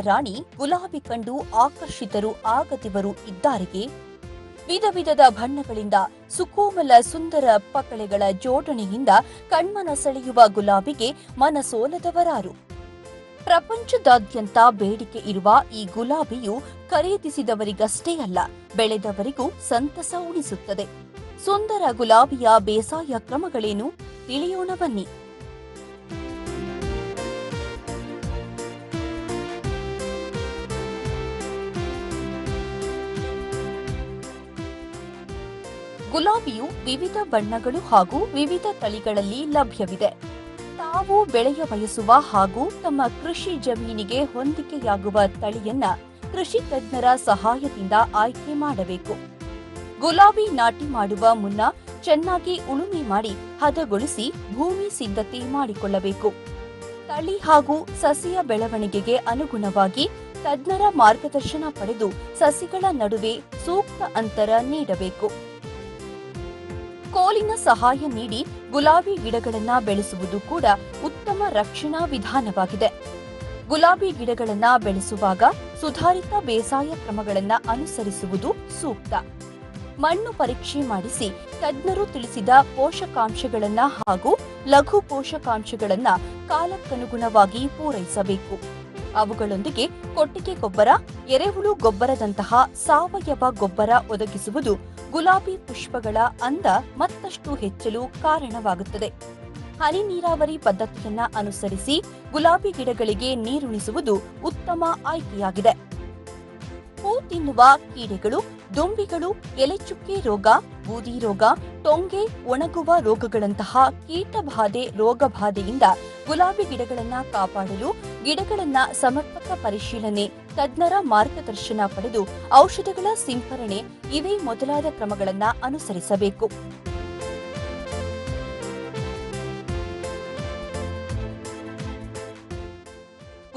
ರಾಣಿ ಗುಲಾಬಿ ಕಂಡು ಆಕರ್ಷಿತರು ಆಗದಿವರು ಇದ್ದಾರೆಯೇ ವಿಧ ವಿಧದ ಬಣ್ಣಗಳಿಂದ ಸುಕೋಮಲ ಸುಂದರ ಪಕಳೆಗಳ ಜೋಡಣೆಯಿಂದ ಕಣ್ಮನ ಸೆಳೆಯುವ ಗುಲಾಬಿಗೆ ಮನಸೋಲದವರಾರು. ಪ್ರಪಂಚದಾದ್ಯಂತ ಬೇಡಿಕೆ ಇರುವ ಈ ಗುಲಾಬಿಯು ಖರೀದಿಸಿದವರಿಗಷ್ಟೇ ಅಲ್ಲ, ಬೆಳೆದವರಿಗೂ ಸಂತಸ ಉಣಿಸುತ್ತದೆ. ಸುಂದರ ಗುಲಾಬಿಯ ಬೇಸಾಯ ಕ್ರಮಗಳೇನು? ತಿಳಿಯೋಣ ಬನ್ನಿ. ಗುಲಾಬಿಯು ವಿವಿಧ ಬಣ್ಣಗಳು ಹಾಗೂ ವಿವಿಧ ತಳಿಗಳಲ್ಲಿ ಲಭ್ಯವಿದೆ. ತಾವು ಬೆಳೆಯ ಬಯಸುವ ಹಾಗೂ ತಮ್ಮ ಕೃಷಿ ಜಮೀನಿಗೆ ಹೊಂದಿಕೆಯಾಗುವ ತಳಿಯನ್ನ ಕೃಷಿ ತಜ್ಞರ ಸಹಾಯದಿಂದ ಆಯ್ಕೆ ಮಾಡಬೇಕು. ಗುಲಾಬಿ ನಾಟಿ ಮಾಡುವ ಮುನ್ನ ಚೆನ್ನಾಗಿ ಉಳುಮೆ ಮಾಡಿ ಹದಗೊಳಿಸಿ ಭೂಮಿ ಸಿದ್ಧತೆ ಮಾಡಿಕೊಳ್ಳಬೇಕು. ತಳಿ ಹಾಗೂ ಸಸಿಯ ಬೆಳವಣಿಗೆಗೆ ಅನುಗುಣವಾಗಿ ತಜ್ಞರ ಮಾರ್ಗದರ್ಶನ ಪಡೆದು ಸಸಿಗಳ ನಡುವೆ ಸೂಕ್ತ ಅಂತರ ನೀಡಬೇಕು. ಕೋಲಿನ ಸಹಾಯ ನೀಡಿ ಗುಲಾಬಿ ಗಿಡಗಳನ್ನು ಬೆಳೆಸುವುದು ಕೂಡ ಉತ್ತಮ ರಕ್ಷಣಾ ವಿಧಾನವಾಗಿದೆ. ಗುಲಾಬಿ ಗಿಡಗಳನ್ನು ಬೆಳೆಸುವಾಗ ಸುಧಾರಿತ ಬೇಸಾಯ ಕ್ರಮಗಳನ್ನು ಅನುಸರಿಸುವುದು ಸೂಕ್ತ. ಮಣ್ಣು ಪರೀಕ್ಷೆ ಮಾಡಿಸಿ ತಜ್ಞರು ತಿಳಿಸಿದ ಪೋಷಕಾಂಶಗಳನ್ನು ಹಾಗೂ ಲಘು ಪೋಷಕಾಂಶಗಳನ್ನು ಕಾಲಕ್ಕನುಗುಣವಾಗಿ ಪೂರೈಸಬೇಕು. ಅವುಗಳೊಂದಿಗೆ ಕೊಟ್ಟಿಗೆ ಗೊಬ್ಬರ, ಎರೆಹುಳು ಗೊಬ್ಬರದಂತಹ ಸಾವಯವ ಗೊಬ್ಬರ ಒದಗಿಸುವುದು ಗುಲಾಬಿ ಪುಷ್ಪಗಳ ಅಂದ ಮತ್ತಷ್ಟು ಹೆಚ್ಚಲು ಕಾರಣವಾಗುತ್ತದೆ. ಹನಿ ನೀರಾವರಿ ಪದ್ಧತಿಯನ್ನ ಅನುಸರಿಸಿ ಗುಲಾಬಿ ಗಿಡಗಳಿಗೆ ನೀರುಣಿಸುವುದು ಉತ್ತಮ ಆಯ್ಕೆಯಾಗಿದೆ. ಹೂ ತಿನ್ನುವ ಕೀಡೆಗಳು, ದುಂಬಿಗಳು, ಎಲೆಚುಕ್ಕೆ ರೋಗ, ಬೂದಿ ರೋಗ, ಟೊಂಗೆ, ಒಣಗುವ ರೋಗಗಳಂತಹ ಕೀಟಬಾಧೆ, ರೋಗಬಾಧೆಯಿಂದ ಗುಲಾಬಿ ಗಿಡಗಳನ್ನ ಕಾಪಾಡಲು ಗಿಡಗಳನ್ನ ಸಮರ್ಪಕ ಪರಿಶೀಲನೆ, ತಜ್ಞರ ಮಾರ್ಗದರ್ಶನ ಪಡೆದು ಔಷಧಗಳ ಸಿಂಪರಣೆ ಇವೇ ಮೊದಲಾದ ಕ್ರಮಗಳನ್ನ ಅನುಸರಿಸಬೇಕು.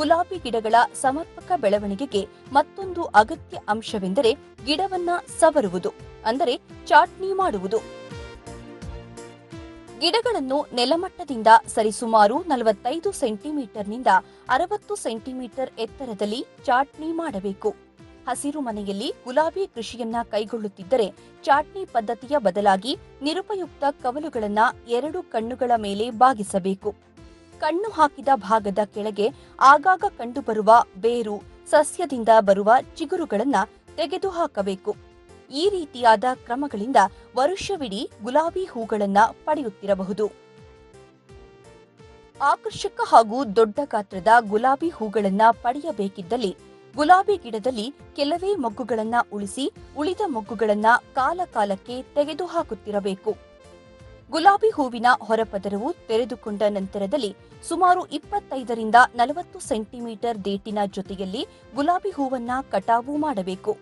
ಗುಲಾಬಿ ಗಿಡಗಳ ಸಮರ್ಪಕ ಬೆಳವಣಿಗೆಗೆ ಮತ್ತೊಂದು ಅಗತ್ಯ ಅಂಶವೆಂದರೆ ಗಿಡವನ್ನ ಸವರುವುದು, ಅಂದರೆ ಚಾಟ್ನಿ ಮಾಡುವುದು. ಗಿಡಗಳನ್ನು ನೆಲಮಟ್ಟದಿಂದ ಸರಿಸುಮಾರು ನಲವತ್ತೈದು ಸೆಂಟಿಮೀಟರ್ನಿಂದ ಅರವತ್ತು ಸೆಂಟಿಮೀಟರ್ ಎತ್ತರದಲ್ಲಿ ಚಾಟ್ನಿ ಮಾಡಬೇಕು. ಹಸಿರು ಮನೆಯಲ್ಲಿ ಗುಲಾಬಿ ಕೃಷಿಯನ್ನ ಕೈಗೊಳ್ಳುತ್ತಿದ್ದರೆ ಚಾಟ್ನಿ ಪದ್ಧತಿಯ ಬದಲಾಗಿ ನಿರುಪಯುಕ್ತ ಕವಲುಗಳನ್ನ ಎರಡು ಕಣ್ಣುಗಳ ಮೇಲೆ ಬಾಗಿಸಬೇಕು. ಕಣ್ಣು ಹಾಕಿದ ಭಾಗದ ಕೆಳಗೆ ಆಗಾಗ ಕಂಡುಬರುವ ಬೇರು ಸಸ್ಯದಿಂದ ಬರುವ ಚಿಗುರುಗಳನ್ನು ತೆಗೆದುಹಾಕಬೇಕು. ಈ ರೀತಿಯಾದ ಕ್ರಮಗಳಿಂದ ವರುಷವಿಡೀ ಗುಲಾಬಿ ಹೂಗಳನ್ನು ಪಡೆಯುತ್ತಿರಬಹುದು. ಆಕರ್ಷಕ ಹಾಗೂ ದೊಡ್ಡ ಗಾತ್ರದ ಗುಲಾಬಿ ಹೂಗಳನ್ನು ಪಡೆಯಬೇಕಿದ್ದಲ್ಲಿ ಗುಲಾಬಿ ಗಿಡದಲ್ಲಿ ಕೆಲವೇ ಮೊಗ್ಗುಗಳನ್ನು ಉಳಿಸಿ ಉಳಿದ ಮೊಗ್ಗುಗಳನ್ನು ಕಾಲಕಾಲಕ್ಕೆ ತೆಗೆದುಹಾಕುತ್ತಿರಬೇಕು. ಗುಲಾಬಿ ಹೂವಿನ ಹೊರಪದರವು ತೆರೆದುಕೊಂಡ ನಂತರದಲ್ಲಿ ಸುಮಾರು ಇಪ್ಪತ್ತೈದರಿಂದ ನಲವತ್ತು ಸೆಂಟಿಮೀಟರ್ ದೇಟಿನ ಜೊತೆಯಲ್ಲಿ ಗುಲಾಬಿ ಹೂವನ್ನ ಕಟಾವು ಮಾಡಬೇಕು.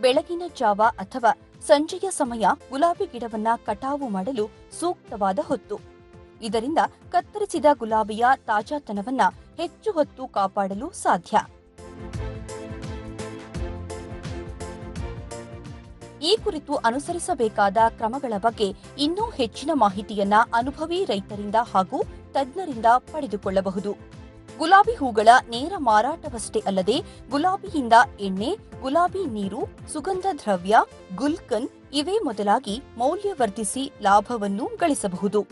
ಬೆಳಗಿನ ಜಾವ ಅಥವಾ ಸಂಜೆಯ ಸಮಯ ಗುಲಾಬಿ ಗಿಡವನ್ನ ಕಟಾವು ಮಾಡಲು ಸೂಕ್ತವಾದ ಹೊತ್ತು. ಇದರಿಂದ ಕತ್ತರಿಸಿದ ಗುಲಾಬಿಯ ತಾಜಾತನವನ್ನ ಹೆಚ್ಚು ಹೊತ್ತು ಕಾಪಾಡಲು ಸಾಧ್ಯ. ಈ ಕುರಿತು ಅನುಸರಿಸಬೇಕಾದ ಕ್ರಮಗಳ ಬಗ್ಗೆ ಇನ್ನೂ ಹೆಚ್ಚಿನ ಮಾಹಿತಿಯನ್ನ ಅನುಭವಿ ರೈತರಿಂದ ಹಾಗೂ ತಜ್ಞರಿಂದ ಪಡೆದುಕೊಳ್ಳಬಹುದು. ಗುಲಾಬಿ ಹೂಗಳ ನೇರ ಮಾರಾಟವಷ್ಟೇ ಅಲ್ಲದೆ ಗುಲಾಬಿಯಿಂದ ಎಣ್ಣೆ, ಗುಲಾಬಿ ನೀರು, ಸುಗಂಧ ದ್ರವ್ಯ, ಗುಲ್ಕನ್ ಇವೇ ಮೊದಲಾಗಿ ಮೌಲ್ಯವರ್ಧಿಸಿ ಲಾಭವನ್ನು ಗಳಿಸಬಹುದು.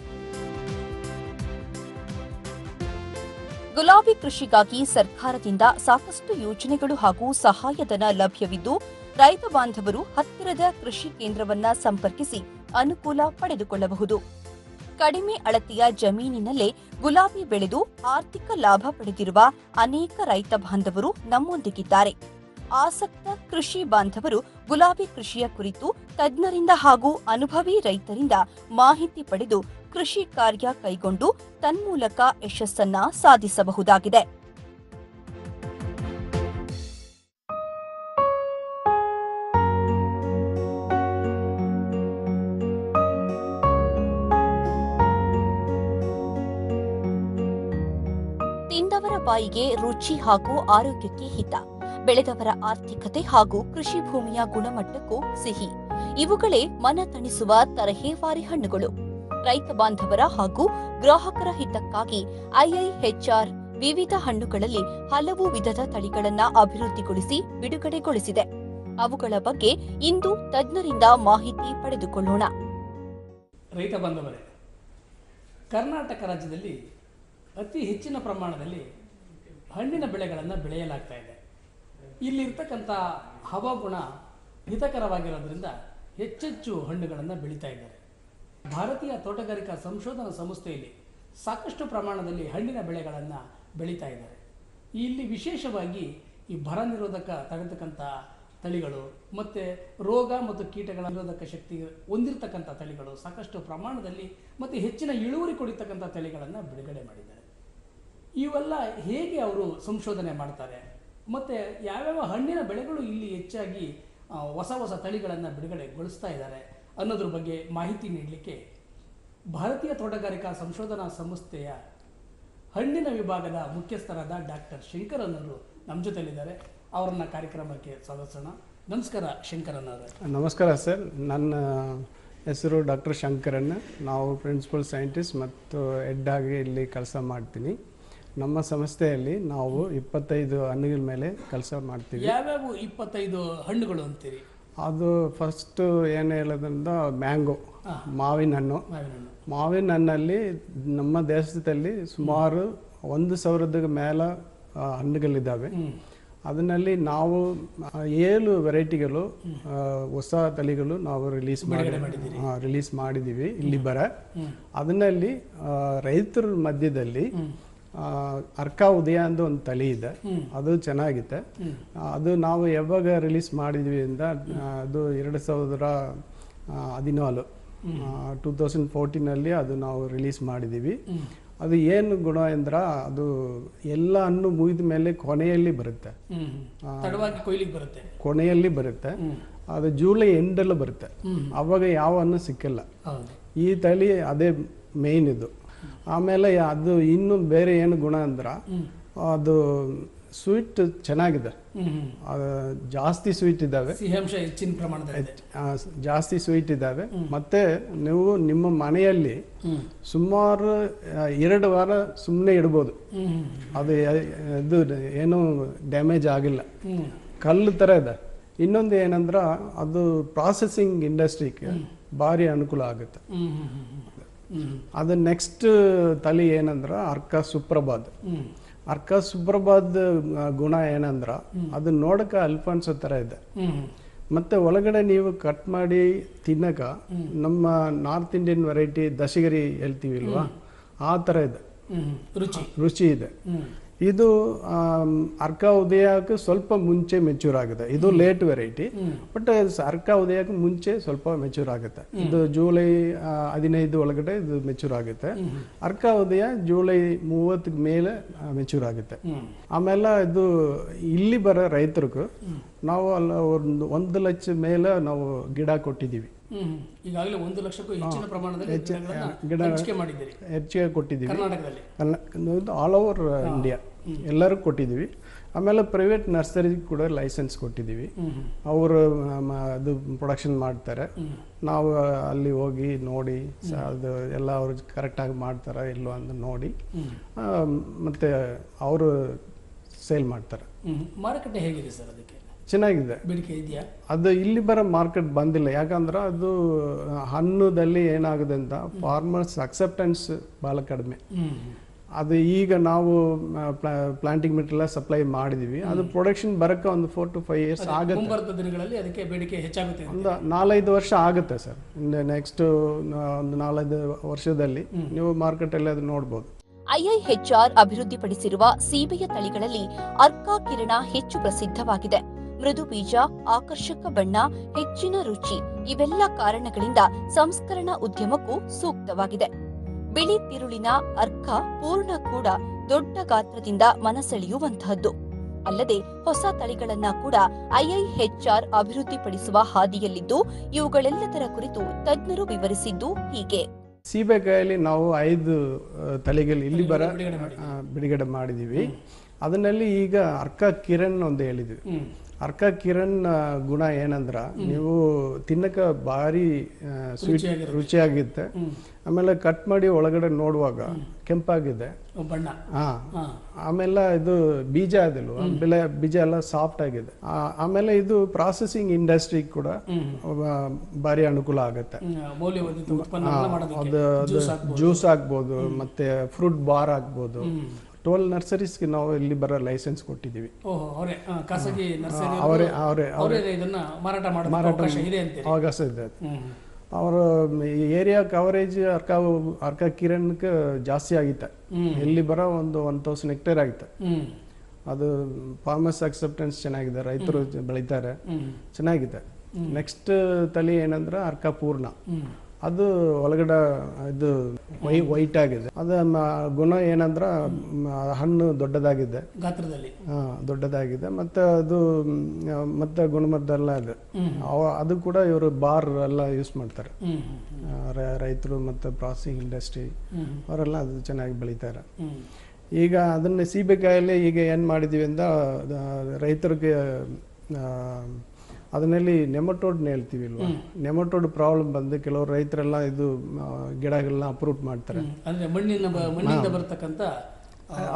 ಗುಲಾಬಿ ಕೃಷಿಗಾಗಿ ಸರ್ಕಾರದಿಂದ ಸಾಕಷ್ಟು ಯೋಜನೆಗಳು ಹಾಗೂ ಸಹಾಯಧನ ಲಭ್ಯವಿದ್ದು ರೈತ ಬಾಂಧವರು ಹತ್ತಿರದ ಕೃಷಿ ಕೇಂದ್ರವನ್ನ ಸಂಪರ್ಕಿಸಿ ಅನುಕೂಲ ಪಡೆದುಕೊಳ್ಳಬಹುದು. ಕಡಿಮೆ ಅಳತೆಯ ಜಮೀನಿನಲ್ಲೇ ಗುಲಾಬಿ ಬೆಳೆದು ಆರ್ಥಿಕ ಲಾಭ ಪಡೆದಿರುವ ಅನೇಕ ರೈತ ಬಾಂಧವರು ನಮ್ಮೊಂದಿಗಿದ್ದಾರೆ. ಆಸಕ್ತ ಕೃಷಿ ಬಾಂಧವರು ಗುಲಾಬಿ ಕೃಷಿಯ ಕುರಿತು ತಜ್ಞರಿಂದ ಹಾಗೂ ಅನುಭವಿ ರೈತರಿಂದ ಮಾಹಿತಿ ಪಡೆದು ಕೃಷಿ ಕಾರ್ಯ ಕೈಗೊಂಡು ತನ್ಮೂಲಕ ಯಶಸ್ಸನ್ನ ಸಾಧಿಸಬಹುದಾಗಿದೆ. ಬಾಯಿಗೆ ರುಚಿ ಹಾಗೂ ಆರೋಗ್ಯಕ್ಕೆ ಹಿತ. ಬೆಳೆದವರ ಆರ್ಥಿಕತೆ ಹಾಗೂ ಕೃಷಿ ಭೂಮಿಯ ಗುಣಮಟ್ಟಕ್ಕೂ ಸಿಹಿ. ಇವುಗಳೇ ಮನ ತಣಿಸುವ ತರಹೇವಾರಿ ಹಣ್ಣುಗಳು. ರೈತ ಬಾಂಧವರ ಹಾಗೂ ಗ್ರಾಹಕರ ಹಿತಕ್ಕಾಗಿ ಐಐಎಚ್ಆರ್ ವಿವಿಧ ಹಣ್ಣುಗಳಲ್ಲಿ ಹಲವು ವಿಧದ ತಳಿಗಳನ್ನ ಅಭಿವೃದ್ಧಿಗೊಳಿಸಿ ಬಿಡುಗಡೆಗೊಳಿಸಿದೆ. ಅವುಗಳ ಬಗ್ಗೆ ಇಂದು ತಜ್ಞರಿಂದ ಮಾಹಿತಿ ಪಡೆದುಕೊಳ್ಳೋಣ. ರೈತ ಬಾಂಧವರೇ, ಕರ್ನಾಟಕ ರಾಜ್ಯದಲ್ಲಿ ಅತಿ ಹೆಚ್ಚಿನ ಪ್ರಮಾಣದಲ್ಲಿ ಹಣ್ಣಿನ ಬೆಳೆಗಳನ್ನು ಬೆಳೆಯಲಾಗ್ತಾ ಇದೆ. ಇಲ್ಲಿರ್ತಕ್ಕಂಥ ಹವಾಗುಣ ಹಿತಕರವಾಗಿರೋದ್ರಿಂದ ಹೆಚ್ಚೆಚ್ಚು ಹಣ್ಣುಗಳನ್ನು ಬೆಳೀತಾ ಇದ್ದಾರೆ. ಭಾರತೀಯ ತೋಟಗಾರಿಕಾ ಸಂಶೋಧನಾ ಸಂಸ್ಥೆಯಲ್ಲಿ ಸಾಕಷ್ಟು ಪ್ರಮಾಣದಲ್ಲಿ ಹಣ್ಣಿನ ಬೆಳೆಗಳನ್ನು ಬೆಳೀತಾ ಇದ್ದಾರೆ. ಇಲ್ಲಿ ವಿಶೇಷವಾಗಿ ಈ ಬರ ನಿರೋಧಕ ತಗತಕ್ಕಂಥ ತಳಿಗಳು ಮತ್ತು ರೋಗ ಮತ್ತು ಕೀಟಗಳ ನಿರೋಧಕ ಶಕ್ತಿ ಹೊಂದಿರತಕ್ಕಂಥ ತಳಿಗಳು ಸಾಕಷ್ಟು ಪ್ರಮಾಣದಲ್ಲಿ ಮತ್ತು ಹೆಚ್ಚಿನ ಇಳುವರಿ ಕೊಡಿತಕ್ಕಂಥ ತಳಿಗಳನ್ನು ಬಿಡುಗಡೆ ಮಾಡಿದ್ದಾರೆ. ಇವೆಲ್ಲ ಹೇಗೆ ಅವರು ಸಂಶೋಧನೆ ಮಾಡ್ತಾರೆ? ಮತ್ತು ಯಾವ್ಯಾವ ಹಣ್ಣಿನ ಬೆಳೆಗಳು ಇಲ್ಲಿ ಹೆಚ್ಚಾಗಿ ಹೊಸ ಹೊಸ ತಳಿಗಳನ್ನು ಬಿಡುಗಡೆಗೊಳಿಸ್ತಾ ಇದ್ದಾರೆ ಅನ್ನೋದ್ರ ಬಗ್ಗೆ ಮಾಹಿತಿ ನೀಡಲಿಕ್ಕೆ ಭಾರತೀಯ ತೋಟಗಾರಿಕಾ ಸಂಶೋಧನಾ ಸಂಸ್ಥೆಯ ಹಣ್ಣಿನ ವಿಭಾಗದ ಮುಖ್ಯಸ್ಥರಾದ ಡಾಕ್ಟರ್ ಶಂಕರನ್ನರು ನಮ್ಮ ಜೊತೆಯಲ್ಲಿದ್ದಾರೆ ಅವರನ್ನ ಕಾರ್ಯಕ್ರಮಕ್ಕೆ ಸ್ವಾಗತಿಸೋಣ. ನಮಸ್ಕಾರ ಶಂಕರನ್ ಅವರೇ ನಮಸ್ಕಾರ ಸರ್. ನನ್ನ ಹೆಸರು ಡಾಕ್ಟರ್ ಶಂಕರನ್ ನಾವು ಪ್ರಿನ್ಸಿಪಲ್ ಸೈಂಟಿಸ್ಟ್ ಮತ್ತು ಹೆಡ್ ಆಗಿ ಇಲ್ಲಿ ಕೆಲಸ ಮಾಡ್ತೀನಿ. ನಮ್ಮ ಸಂಸ್ಥೆಯಲ್ಲಿ ನಾವು ಇಪ್ಪತ್ತೈದು ಹಣ್ಣುಗಳ ಮೇಲೆ ಕೆಲಸ ಮಾಡ್ತೀವಿ. ಯಾವ್ಯಾವ ಇಪ್ಪತ್ತೈದು ಹಣ್ಣುಗಳು ಅಂತೀರಿ? ಅದು ಫಸ್ಟು ಏನು ಹೇಳೋದ್ರಿಂದ ಮ್ಯಾಂಗೋ ಮಾವಿನ ಹಣ್ಣು. ಮಾವಿನ ಹಣ್ಣಲ್ಲಿ ನಮ್ಮ ದೇಶದಲ್ಲಿ ಸುಮಾರು ಒಂದು ಸಾವಿರದ ಮೇಲೆ ಹಣ್ಣುಗಳಿದ್ದಾವೆ. ಅದನ್ನಲ್ಲಿ ಅದರಲ್ಲಿ ನಾವು ಏಳು ವೆರೈಟಿಗಳು ಹೊಸ ತಳಿಗಳು ನಾವು ರಿಲೀಸ್ ಮಾಡಿ ರಿಲೀಸ್ ಮಾಡಿದ್ದೀವಿ ಇಲ್ಲಿ ಬರ. ಅದನ್ನಲ್ಲಿ ರೈತರ ಮಧ್ಯದಲ್ಲಿ ಅರ್ಕ ಉದಯ ಅಂತ ಒಂದು ತಳಿ ಇದೆ. ಅದು ಚೆನ್ನಾಗಿದೆ ಅದು ನಾವು ಯಾವಾಗ ರಿಲೀಸ್ ಮಾಡಿದ್ವಿ ಅಂತ ಅದು ಎರಡು ಸಾವಿರದ ಹದಿನಾಲ್ಕು ಹದಿನಾಲು. ಟೂ ತೌಸಂಡ್ ಫೋರ್ಟೀನಲ್ಲಿ ಅದು ನಾವು ರಿಲೀಸ್ ಮಾಡಿದ್ದೀವಿ ಅದು ಏನು ಗುಣ ಅಂದ್ರೆ ಅದು ಎಲ್ಲ ಹಣ್ಣು ಮುಗಿದ ಮೇಲೆ ಕೊನೆಯಲ್ಲಿ ಬರುತ್ತೆ. ಬರುತ್ತೆ. ಕೊನೆಯಲ್ಲಿ ಬರುತ್ತೆ. ಅದು ಜೂಲೈ ಎಂಡಲ್ಲೂ ಬರುತ್ತೆ. ಅವಾಗ ಯಾವ ಹಣ್ಣು ಸಿಕ್ಕಲ್ಲ. ಈ ತಳಿ ಅದೇ ಮೇಯ್ನ್ ಇದು. ಆಮೇಲೆ ಅದು ಇನ್ನು ಬೇರೆ ಏನು ಗುಣ ಅಂದ್ರೆ ಅದು ಸ್ವೀಟ್ ಚೆನ್ನಾಗಿದೆ. ಅದು ಜಾಸ್ತಿ ಸ್ವೀಟ್ ಇದ್ದಾವೆ ಹೆಚ್ಚಿನ ಪ್ರಮಾಣದಲ್ಲಿದೆ ಆ, ಜಾಸ್ತಿ ಸ್ವೀಟ್ ಇದ್ದಾವೆ ಮತ್ತೆ ನೀವು ನಿಮ್ಮ ಮನೆಯಲ್ಲಿ ಸುಮಾರು ಎರಡು ವಾರ ಸುಮ್ಮನೆ ಇಡ್ಬೋದು. ಹ್ಮ್. ಅದು ಇದು ಏನು ಡ್ಯಾಮೇಜ್ ಆಗಿಲ್ಲ. ಕಲ್ಲು ಥರ ಇದೆ. ಇನ್ನೊಂದು ಏನಂದ್ರೆ ಅದು ಪ್ರಾಸೆಸಿಂಗ್ ಇಂಡಸ್ಟ್ರಿಗೆ ಭಾರಿ ಅನುಕೂಲ ಆಗುತ್ತೆ. ಅದು ನೆಕ್ಸ್ಟ್ ತಲೆ ಏನಂದ್ರೆ ಅರ್ಕ ಸುಪ್ರಭಾದ್ ಅರ್ಕ ಸುಪ್ರಭಾದ್ ಗುಣ ಏನಂದ್ರ ಅದು ನೋಡಕ ಅಲ್ಫಾನ್ಸೋ ಥರ ಇದೆ. ಮತ್ತೆ ಒಳಗಡೆ ನೀವು ಕಟ್ ಮಾಡಿ ತಿನ್ನಕ ನಮ್ಮ ನಾರ್ತ್ ಇಂಡಿಯನ್ ವೆರೈಟಿ ದಶಗರಿ ಹೇಳ್ತೀವಿ ಇಲ್ವಾ ಆ ಥರ ಇದೆ. ರುಚಿ. ರುಚಿ ಇದೆ. ಇದು ಅರ್ಕ ಉದಯಕ್ಕೆ ಸ್ವಲ್ಪ ಮುಂಚೆ ಮೆಚೂರ್ ಆಗುತ್ತೆ. ಇದು ಲೇಟ್ ವೆರೈಟಿ ಬಟ್ ಅರ್ಕ ಉದಯಕ್ಕೆ ಮುಂಚೆ ಸ್ವಲ್ಪ ಮೆಚೂರ್ ಆಗುತ್ತೆ. ಇದು ಜೂಲೈ ಹದಿನೈದು ಒಳಗಡೆ ಇದು ಮೆಚೂರ್ ಆಗುತ್ತೆ. ಅರ್ಕ ಉದಯ ಜೂಲೈ ಮೂವತ್ತ ಮೇಲೆ ಮೆಚೂರ್ ಆಗುತ್ತೆ. ಆಮೇಲೆ ಇದು ಇಲ್ಲಿ ಬರೋ ರೈತರಿಗೂ ನಾವು ಅಲ್ಲ ಒಂದು ಒಂದು ಲಕ್ಷ ಮೇಲೆ ನಾವು ಗಿಡ ಕೊಟ್ಟಿದ್ದೀವಿ. ಈಗಾಗಲೇ ಒಂದು ಲಕ್ಷಕ್ಕೂ ಹೆಚ್ಚಿನ ಪ್ರಮಾಣದಲ್ಲಿ ಗಿಡ ಮಾಡಿದ್ದೀರಿ. ಹೆಚ್ಚಿಗೆ ಕೊಟ್ಟಿದ್ದೀವಿ. ಕರ್ನಾಟಕದಲ್ಲಿ. ಆಲ್ ಓವರ್ ಇಂಡಿಯಾ ಎಲ್ಲರೂ ಕೊಟ್ಟಿದ್ದೀವಿ. ಆಮೇಲೆ ಪ್ರೈವೇಟ್ ನರ್ಸರಿಗೆ ಕೂಡ ಲೈಸೆನ್ಸ್ ಕೊಟ್ಟಿದ್ದೀವಿ. ಅವರು ಅದು ಪ್ರೊಡಕ್ಷನ್ ಮಾಡ್ತಾರೆ. ನಾವು ಅಲ್ಲಿ ಹೋಗಿ ನೋಡಿ ಅದು ಎಲ್ಲ ಅವರು ಕರೆಕ್ಟಾಗಿ ಮಾಡ್ತಾರಾ ಇಲ್ಲೋ ಅಂತ ನೋಡಿ ಮತ್ತೆ ಅವರು ಸೇಲ್ ಮಾಡ್ತಾರೆ. ಮಾರುಕಟ್ಟೆ ಹೇಗಿದೆ ಸರ್ ಅದಕ್ಕೆ? ಚೆನ್ನಾಗಿದೆ. ಬೇಡಿಕೆ ಇದೆಯಾ? ಅದು ಇಲ್ಲಿ ಬರೋ ಮಾರ್ಕೆಟ್ ಬಂದಿಲ್ಲ. ಯಾಕಂದ್ರೆ ಅದು ಹಣ್ಣುದಲ್ಲಿ ಏನಾಗಿದೆ ಅಂತ ಫಾರ್ಮರ್ಸ್ ಅಕ್ಸೆಪ್ಟೆನ್ಸ್ ಭಾಳ ಕಡಿಮೆ. ಅದು ಈಗ ನಾವು ಪ್ಲಾಂಟಿಂಗ್ ಮೆಟೀರಿಯಲ್ ಸಪ್ಲೈ ಮಾಡಿದೀವಿ. ಅದು ಪ್ರೊಡಕ್ಷನ್ ಬರಕ್ಕೆ ಒಂದು ಫೋರ್ ಟು ಫೈವ್ ಇಯರ್ಸ್ ಆಗುತ್ತೆ. ದಿನಗಳಲ್ಲಿ ಅದಕ್ಕೆ ಬೇಡಿಕೆ ಹೆಚ್ಚಾಗುತ್ತೆ. ಒಂದು ನಾಲ್ಕೈದು ವರ್ಷ ಆಗುತ್ತೆ ಸರ್. ನೆಕ್ಸ್ಟ್ ಒಂದು ನಾಲ್ಕೈದು ವರ್ಷದಲ್ಲಿ ನೀವು ಮಾರ್ಕೆಟಲ್ಲಿ ಅದು ನೋಡ್ಬೋದು. ಐಐಎಚ್ಆರ್ ಅಭಿವೃದ್ಧಿಪಡಿಸಿರುವ ಸೀಬೆಯ ತಳಿಗಳಲ್ಲಿ ಅರ್ಕಾ ಕಿರಣ ಹೆಚ್ಚು ಪ್ರಸಿದ್ಧವಾಗಿದೆ. ಮೃದು ಬೀಜ ಆಕರ್ಷಕ ಬಣ್ಣ ಹೆಚ್ಚಿನ ರುಚಿ ಇವೆಲ್ಲ ಕಾರಣಗಳಿಂದ ಸಂಸ್ಕರಣ ಉದ್ಯಮಕ್ಕೂ ಸೂಕ್ತವಾಗಿದೆ. ಬಿಳಿ ತಿರುಳಿನ ಅರ್ಕ ಪೂರ್ಣ ಕೂಡ ದೊಡ್ಡ ಗಾತ್ರದಿಂದ ಮನಸೆಳೆಯುವಂತಹದ್ದು. ಅಲ್ಲದೆ ಹೊಸ ತಳಿಗಳನ್ನ ಕೂಡ ಐಐಎಚ್ಆರ್ ಅಭಿವೃದ್ಧಿಪಡಿಸುವ ಹಾದಿಯಲ್ಲಿದ್ದು ಇವುಗಳೆಲ್ಲದರ ಕುರಿತು ತಜ್ಞರು ವಿವರಿಸಿದ್ದು ಹೀಗೆ. ಸೀಬೆಕಾಯಲ್ಲಿ ನಾವು ಐದು ತಳಿಗಳು ಇಲ್ಲಿ ಬರ ಬಿಡುಗಡೆ ಮಾಡಿದೀವಿ ಅದನ್ನಲ್ಲಿ ಮಾಡಿದ್ದೀವಿ. ಅದರಲ್ಲಿ ಈಗ ಅರ್ಕ ಕಿರಣ್ ಒಂದು ಹೇಳಿದ್ವಿ. ಅರ್ಕ ಕಿರಣ್ ಗುಣ ಏನಂದ್ರ ನೀವು ತಿನ್ನಕ ಭಾರಿ ಸ್ವೀಟ್ ರುಚಿಯಾಗಿತ್ತೆ. ಆಮೇಲೆ ಕಟ್ ಮಾಡಿ ಒಳಗಡೆ ನೋಡುವಾಗ ಕೆಂಪಾಗಿದೆ. ಬಣ್ಣ. ಆಮೇಲೆ ಇದು ಬೀಜ ಅದಿಲ್ವ ಬೆಲೆ ಬೀಜ ಎಲ್ಲ ಸಾಫ್ಟ್ ಆಗಿದೆ. ಆಮೇಲೆ ಇದು ಪ್ರಾಸೆಸಿಂಗ್ ಇಂಡಸ್ಟ್ರಿ ಕೂಡ ಭಾರಿ ಅನುಕೂಲ ಆಗುತ್ತೆ. ಅದು ಜ್ಯೂಸ್ ಹಾಕ್ಬೋದು ಜ್ಯೂಸ್ ಆಗ್ಬೋದು ಮತ್ತೆ ಫ್ರೂಟ್ ಬಾರ್ ಆಗ್ಬೋದು. ಟ್ವೆಲ್ ನರ್ಸರೀಸ್ಗೆ ನಾವು ಇಲ್ಲಿ ಬರೋ ಲೈಸೆನ್ಸ್ ಕೊಟ್ಟಿದ್ದೀವಿ. ಖಾಸಗಿ ಅವರೇ ಅವರೇ ಅವರೇ ಇದನ್ನ ಮಾರಾಟ ಮಾಡೋದಕ್ಕೆ ಅವಕಾಶ ಇದೆ ಅವಕಾಶ ಇದೆ ಅವರ ಏರಿಯಾ ಕವರೇಜ್ ಅರ್ಕ ಅರ್ಕ ಕಿರಣ್ಗೆ ಜಾಸ್ತಿ ಆಗಿತ್ತೆ. ಇಲ್ಲಿ ಬರೋ ಒಂದು ಒನ್ ತೌಸಂಡ್ ಹೆಕ್ಟೇರ್ ಆಗಿತ್ತೆ. ಅದು ಫಾರ್ಮರ್ಸ್ ಅಕ್ಸೆಪ್ಟೆನ್ಸ್ ಚೆನ್ನಾಗಿದೆ ರೈತರು ಬೆಳಿತಾರೆ ಚೆನ್ನಾಗಿದೆ. ನೆಕ್ಸ್ಟ್ ತಳಿ ಏನಂದ್ರೆ ಅರ್ಕ ಪೂರ್ಣ. ಅದು ಒಳಗಡೆ ಇದು ವೈ ವೈಟ್ ಆಗಿದೆ. ಅದು ಗುಣ ಏನಂದ್ರ ಹಣ್ಣು ದೊಡ್ಡದಾಗಿದೆ. ಗಾತ್ರದಲ್ಲಿ. ಹಾ, ದೊಡ್ಡದಾಗಿದೆ. ಮತ್ತೆ ಅದು ಮತ್ತೆ ಗುಣಮಟ್ಟ ಎಲ್ಲ ಇದೆ ಅದು ಕೂಡ ಇವರು ಬಾರ್ ಎಲ್ಲ ಯೂಸ್ ಮಾಡ್ತಾರೆ. ರೈತರು ಮತ್ತು ಪ್ರಾಸೆಸಿಂಗ್ ಇಂಡಸ್ಟ್ರಿ ಅವರೆಲ್ಲ ಅದು ಚೆನ್ನಾಗಿ ಬೆಳೀತಾರೆ. ಈಗ ಅದನ್ನ ಸೀಬೆಕಾಯಲ್ಲಿ ಈಗ ಏನ್ ಮಾಡಿದ್ದೀವಿ ಅಂತ ರೈತರಿಗೆ ಅದನ್ನಲ್ಲಿ ನೆಮಟೋಡ್ನ ಹೇಳ್ತೀವಿ ಇಲ್ವಾ ನೆಮಟೋಡ್ ಪ್ರಾಬ್ಲಮ್ ಬಂದು ಕೆಲವರು ರೈತರೆಲ್ಲ ಇದು ಗಿಡಗಳನ್ನ ಅಪ್ರೂಟ್ ಮಾಡ್ತಾರೆ. ಅಂದ್ರೆ ಮಣ್ಣಿನ ಮಣ್ಣಿಂದ ಬರ್ತಕ್ಕಂಥ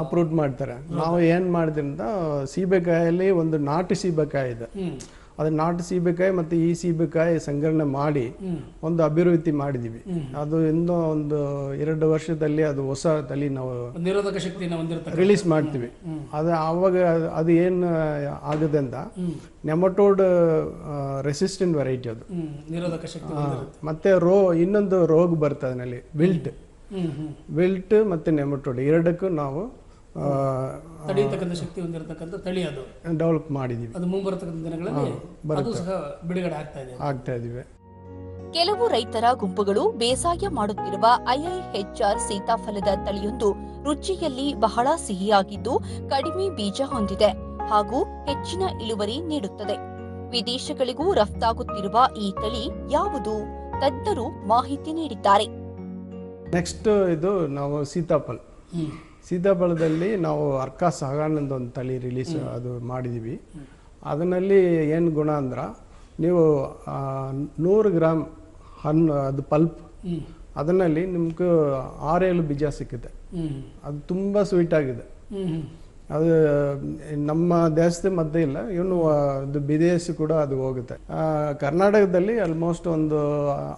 ಅಪ್ರೂಟ್ ಮಾಡ್ತಾರೆ. ನಾವು ಏನು ಮಾಡಿದ್ರಿಂದ ಸೀಬೆಕಾಯಲ್ಲಿ ಒಂದು ನಾಟಿ ಸೀಬೆಕಾಯಿ ಇದೆ. ಹ್ಮ್ ಸಿ ಬಿ ಸೀಬೆಕಾಯಿ ಮತ್ತು ಈ ಸೀಬೆಕಾಯಿ ಸಂಗ್ರಹಣೆ ಮಾಡಿ ಒಂದು ಅಭಿವೃದ್ಧಿ ಮಾಡಿದ್ದೀವಿ ಅದು ಇನ್ನೂ ಒಂದು ಎರಡು ವರ್ಷದಲ್ಲಿ ಅದು ಹೊಸ ತಲೆ ನಾವು ನಿರೋಧಕ ಶಕ್ತಿಯನ್ನು ರಿಲೀಸ್ ಮಾಡ್ತೀವಿ. ಅದು ಆವಾಗ ಅದು ಏನು ಆಗುತ್ತೆ ಅಂತ ನೆಮಟೋಡ್ ರೆಸಿಸ್ಟೆಂಟ್ ವೆರೈಟಿ ಅದು. ನಿರೋಧಕ ಶಕ್ತಿ ಮತ್ತೆ ರೋ ಇನ್ನೊಂದು ರೋಗ ಬರ್ತದೆ ಅದರಲ್ಲಿ ವಿಲ್ಟ್. ವಿಲ್ಟ್ ಮತ್ತೆ ನೆಮಟೋಡ್ ಎರಡಕ್ಕೂ ನಾವು ತಡೆಯತಕ್ಕಂಥ ಶಕ್ತಿ ಹೊಂದಿರತಕ್ಕಂಥ ತಳಿ ಅದು. ಡೆವಲಪ್ ಮಾಡಿದೀವಿ. ಅದು ಮುಂಬರತಕ್ಕಂಥ ದಿನಗಳಲ್ಲಿ ಅದು ಸಹ ಬಿಡುಗಡೆ ಆಗ್ತಾ ಇದೆ. ಆಗ್ತಾ ಇದೀವಿ ಕೆಲವು ರೈತರ ಗುಂಪುಗಳು ಬೇಸಾಯ ಮಾಡುತ್ತಿರುವ ಐಐಎಚ್ಆರ್ ಸೀತಾಫಲದ ತಳಿಯೊಂದು ರುಚಿಯಲ್ಲಿ ಬಹಳ ಸಿಹಿಯಾಗಿದ್ದು ಕಡಿಮೆ ಬೀಜ ಹೊಂದಿದೆ ಹಾಗೂ ಹೆಚ್ಚಿನ ಇಳುವರಿ ನೀಡುತ್ತದೆ. ವಿದೇಶಗಳಿಗೂ ರಫ್ತಾಗುತ್ತಿರುವ ಈ ತಳಿ ಯಾವುದು? ತಜ್ಞರು ಮಾಹಿತಿ ನೀಡಿದ್ದಾರೆ. ನೆಕ್ಸ್ಟ್ ಇದು ನಾವು ಸೀತಾಫಲ್. ಸೀತಾಫಲದಲ್ಲಿ ನಾವು ಅರ್ಕ ಸಹಗಾನಂದ ಒಂದು ತಳಿ ರಿಲೀಸ್ ಅದು ಮಾಡಿದ್ದೀವಿ ಅದರಲ್ಲಿ ಏನು ಗುಣ ಅಂದ್ರೆ ನೀವು ನೂರು ಗ್ರಾಮ್ ಹಣ್ಣು ಅದು ಪಲ್ಪ್ ಅದರಲ್ಲಿ ನಿಮ್ಗೆ ಆರೇಳು ಬೀಜ ಸಿಕ್ಕುತ್ತೆ ಅದು ತುಂಬ ಸ್ವೀಟ್ ಆಗಿದೆ. ಅದು ನಮ್ಮ ದೇಶದ ಮಧ್ಯೆ ಇಲ್ಲ ಇವನು ಅದು ವಿದೇಶ ಕೂಡ ಅದು ಹೋಗುತ್ತೆ. ಕರ್ನಾಟಕದಲ್ಲಿ ಆಲ್ಮೋಸ್ಟ್ ಒಂದು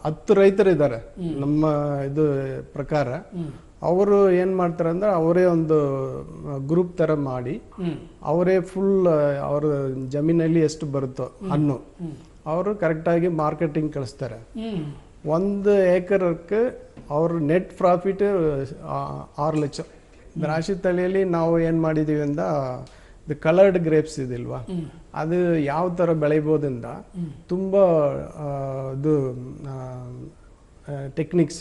ಹತ್ತು ರೈತರಿದ್ದಾರೆ. ನಮ್ಮ ಇದು ಪ್ರಕಾರ. ಅವರು ಏನು ಮಾಡ್ತಾರೆ ಅಂದ್ರೆ ಅವರೇ ಒಂದು ಗ್ರೂಪ್ ಥರ ಮಾಡಿ ಅವರೇ ಫುಲ್ ಅವ್ರ ಜಮೀನಲ್ಲಿ ಎಷ್ಟು ಬರುತ್ತೋ ಹಣ್ಣು ಅವರು ಕರೆಕ್ಟಾಗಿ ಮಾರ್ಕೆಟಿಂಗ್ ಕಳಿಸ್ತಾರೆ. ಒಂದು ಏಕರಕ್ಕೆ ಅವ್ರ ನೆಟ್ ಪ್ರಾಫಿಟ್ ಆರು ಲಕ್ಷ. ದ್ರಾಕ್ಷಿ ತಳಿಯಲ್ಲಿ ನಾವು ಏನು ಮಾಡಿದ್ದೀವಿ ಅಂದ ಇದು ಕಲರ್ಡ್ ಗ್ರೇಪ್ಸ್ ಇದಿಲ್ವಾ? ಅದು ಯಾವ ಥರ ಬೆಳಿಬೋದಿಂದ ತುಂಬ ಇದು ಟೆಕ್ನಿಕ್ಸ್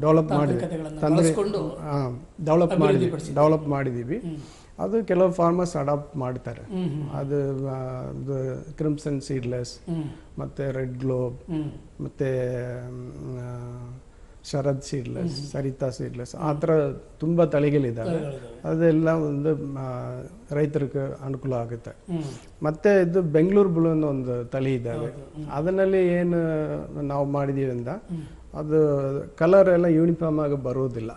ಡೆವಲಪ್ ಮಾಡಿ ತಂದ್ರೆ ಡೆವಲಪ್ ಮಾಡಿ ಡೆವಲಪ್ ಮಾಡಿದ್ದೀವಿ ಅದು ಕೆಲವು ಫಾರ್ಮರ್ಸ್ ಅಡಾಪ್ಟ್ ಮಾಡ್ತಾರೆ. ಅದು ಕ್ರಿಮ್ಸನ್ ಸೀಡ್ಲೆಸ್ ಮತ್ತೆ ರೆಡ್ ಗ್ಲೋಬ್ ಮತ್ತೆ ಶರದ್ ಸೀಡ್ಲೆಸ್ ಸರಿತಾ ಸೀಡ್ಲೆಸ್ ಆ ಥರ ತುಂಬ ತಳಿಗಳಿದ್ದಾವೆ. ಅದೆಲ್ಲ ಒಂದು ರೈತರಿಗೆ ಅನುಕೂಲ ಆಗುತ್ತೆ. ಮತ್ತೆ ಇದು ಬೆಂಗಳೂರು ಬ್ಲೂ ಒಂದು ತಳಿ ಇದ್ದಾವೆ. ಅದನ್ನಲ್ಲಿ ಏನು ನಾವು ಮಾಡಿದ್ದೀವಿ ಅಂದ ಅದು ಕಲರ್ ಎಲ್ಲ ಯೂನಿಫಾರ್ಮ್ ಆಗಿ ಬರೋದಿಲ್ಲ.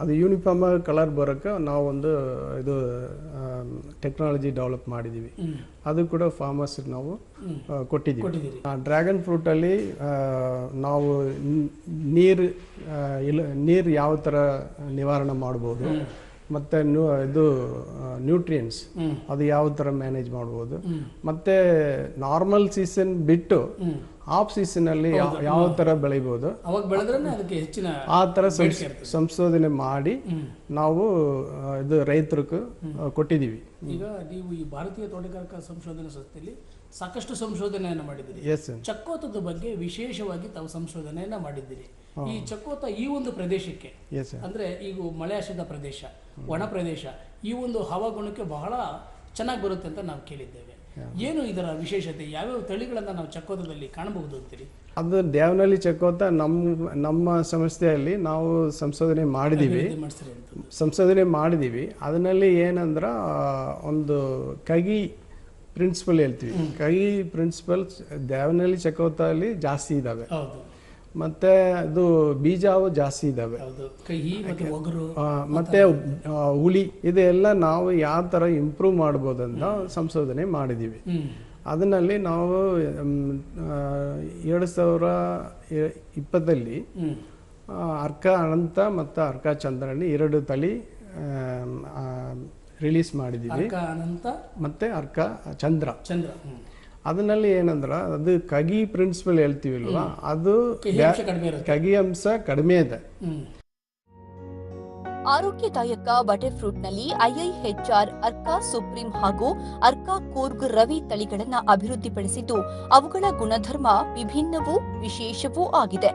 ಅದು ಯೂನಿಫಾರ್ಮ್ ಆಗಿ ಕಲರ್ ಬರೋಕ್ಕೆ ನಾವು ಒಂದು ಇದು ಟೆಕ್ನಾಲಜಿ ಡೆವಲಪ್ ಮಾಡಿದ್ದೀವಿ ಅದು ಕೂಡ ಫಾರ್ಮರ್ಸ್ ನಾವು ಕೊಟ್ಟಿದ್ದೀವಿ ಡ್ರ್ಯಾಗನ್ ಫ್ರೂಟಲ್ಲಿ ನಾವು ನೀರು ಇಲ್ಲ ನೀರು ಯಾವ ಥರ ನಿವಾರಣೆ ಮಾಡ್ಬೋದು ಮತ್ತು ನ್ಯೂ ಇದು ನ್ಯೂಟ್ರಿಯೆಂಟ್ಸ್ ಅದು ಯಾವ ಥರ ಮ್ಯಾನೇಜ್ ಮಾಡ್ಬೋದು ಮತ್ತು ನಾರ್ಮಲ್ ಸೀಸನ್ ಬಿಟ್ಟು ಆಫ್ ಸೀಸನಲ್ಲಿ ಯಾವ ತರ ಬೆಳಿಬೋದು. ಅವಾಗ ಬೆಳೆದ್ರೆ ಅದಕ್ಕೆ ಹೆಚ್ಚಿನ ಆ ತರ ಸಂಶೋಧನೆ ಮಾಡಿ ನಾವು ಇದು ರೈತರಿಗೆ ಕೊಟ್ಟಿದೀವಿ. ಈಗ ನೀವು ಈ ಭಾರತೀಯ ತೋಟಗಾರಿಕಾ ಸಂಶೋಧನಾ ಸಂಸ್ಥೆಯಲ್ಲಿ ಸಾಕಷ್ಟು ಸಂಶೋಧನೆಯನ್ನು ಮಾಡಿದ್ದೀರಿ. ಚಕ್ಕೋತದ ಬಗ್ಗೆ ವಿಶೇಷವಾಗಿ ತಾವು ಸಂಶೋಧನೆಯನ್ನ ಮಾಡಿದ್ದೀರಿ. ಈ ಚಕ್ಕೋತ ಈ ಒಂದು ಪ್ರದೇಶಕ್ಕೆ ಅಂದ್ರೆ ಈಗ ಮಳೆ ಆಶ್ರಿತ ಪ್ರದೇಶ ಒಣ ಪ್ರದೇಶ ಈ ಒಂದು ಹವಾಗುಣಕ್ಕೆ ಬಹಳ ಚೆನ್ನಾಗಿ ಬರುತ್ತೆ ಅಂತ ನಾವು ಕೇಳಿದ್ದೇವೆ. ಏನು ಇದರ ವಿಶೇಷತೆ? ಯಾವ್ಯಾವ ತಳಿಗಳನ್ನ ನಾವು ಚಕ್ಕೋತದಲ್ಲಿ ಕಾಣಬಹುದು ಅಂತೀರಿ? ಅದು ದೇವನಹಳ್ಳಿ ಚಕ್ಕೋತ ನಮ್ಮ ನಮ್ಮ ಸಂಸ್ಥೆಯಲ್ಲಿ ನಾವು ಸಂಶೋಧನೆ ಮಾಡಿದ್ದೀವಿ ಅಂತ. ಸಂಶೋಧನೆ ಮಾಡಿದ್ದೀವಿ ಅದರಲ್ಲಿ ಏನಂದ್ರೆ ಒಂದು ಕಗಿ ಪ್ರಿನ್ಸಿಪಲ್ ಹೇಳ್ತೀವಿ. ಕೈ ಪ್ರಿನ್ಸಿಪಲ್ ದೇವನಹಳ್ಳಿ ಚಕೋತಲ್ಲಿ ಜಾಸ್ತಿ ಇದ್ದಾವೆ ಹೌದು. ಮತ್ತೆ ಅದು ಬೀಜವು ಜಾಸ್ತಿ ಇದಾವೆ. ಮತ್ತು ಹುಳಿ ಇದೆಲ್ಲ ನಾವು ಯಾವ ಥರ ಇಂಪ್ರೂವ್ ಮಾಡ್ಬೋದಂತ ಸಂಶೋಧನೆ ಮಾಡಿದ್ದೀವಿ ಅದನ್ನಲ್ಲಿ ನಾವು ಎರಡು ಸಾವಿರ ಇಪ್ಪತ್ತಲ್ಲಿ ಅರ್ಕ ಅನಂತ ಮತ್ತು ಅರ್ಕ ಚಂದ್ರನಿ ಎರಡು ತಳಿ ರಿಲೀಸ್ ಮಾಡಿದ್ದೀವಿ ಅನಂತ ಮತ್ತೆ ಅರ್ಕ ಚಂದ್ರ. ಚಂದ್ರ. ಅದರಲ್ಲಿ ಏನಂದ್ರ ಅದು ಕಗಿ ಪ್ರಿನ್ಸಿಪಲ್ ಹೇಳ್ತೀವಿಲ್ವಾ? ಅದು ಕಗಿ ಅಂಶ ಕಡಿಮೆ ಇದೆ. ಆರೋಗ್ಯದಾಯಕ ಬಟರ್ ಫ್ರೂಟ್ನಲ್ಲಿ ಐಐಎಚ್ಆರ್ ಅರ್ಕಾ ಸುಪ್ರೀಂ ಹಾಗೂ ಅರ್ಕಾ ಕೂರ್ಗ್ ರವಿ ತಳಿಗಳನ್ನು ಅಭಿವೃದ್ಧಿಪಡಿಸಿದ್ದು ಅವುಗಳ ಗುಣಧರ್ಮ ವಿಭಿನ್ನವೂ ವಿಶೇಷವೂ ಆಗಿದೆ.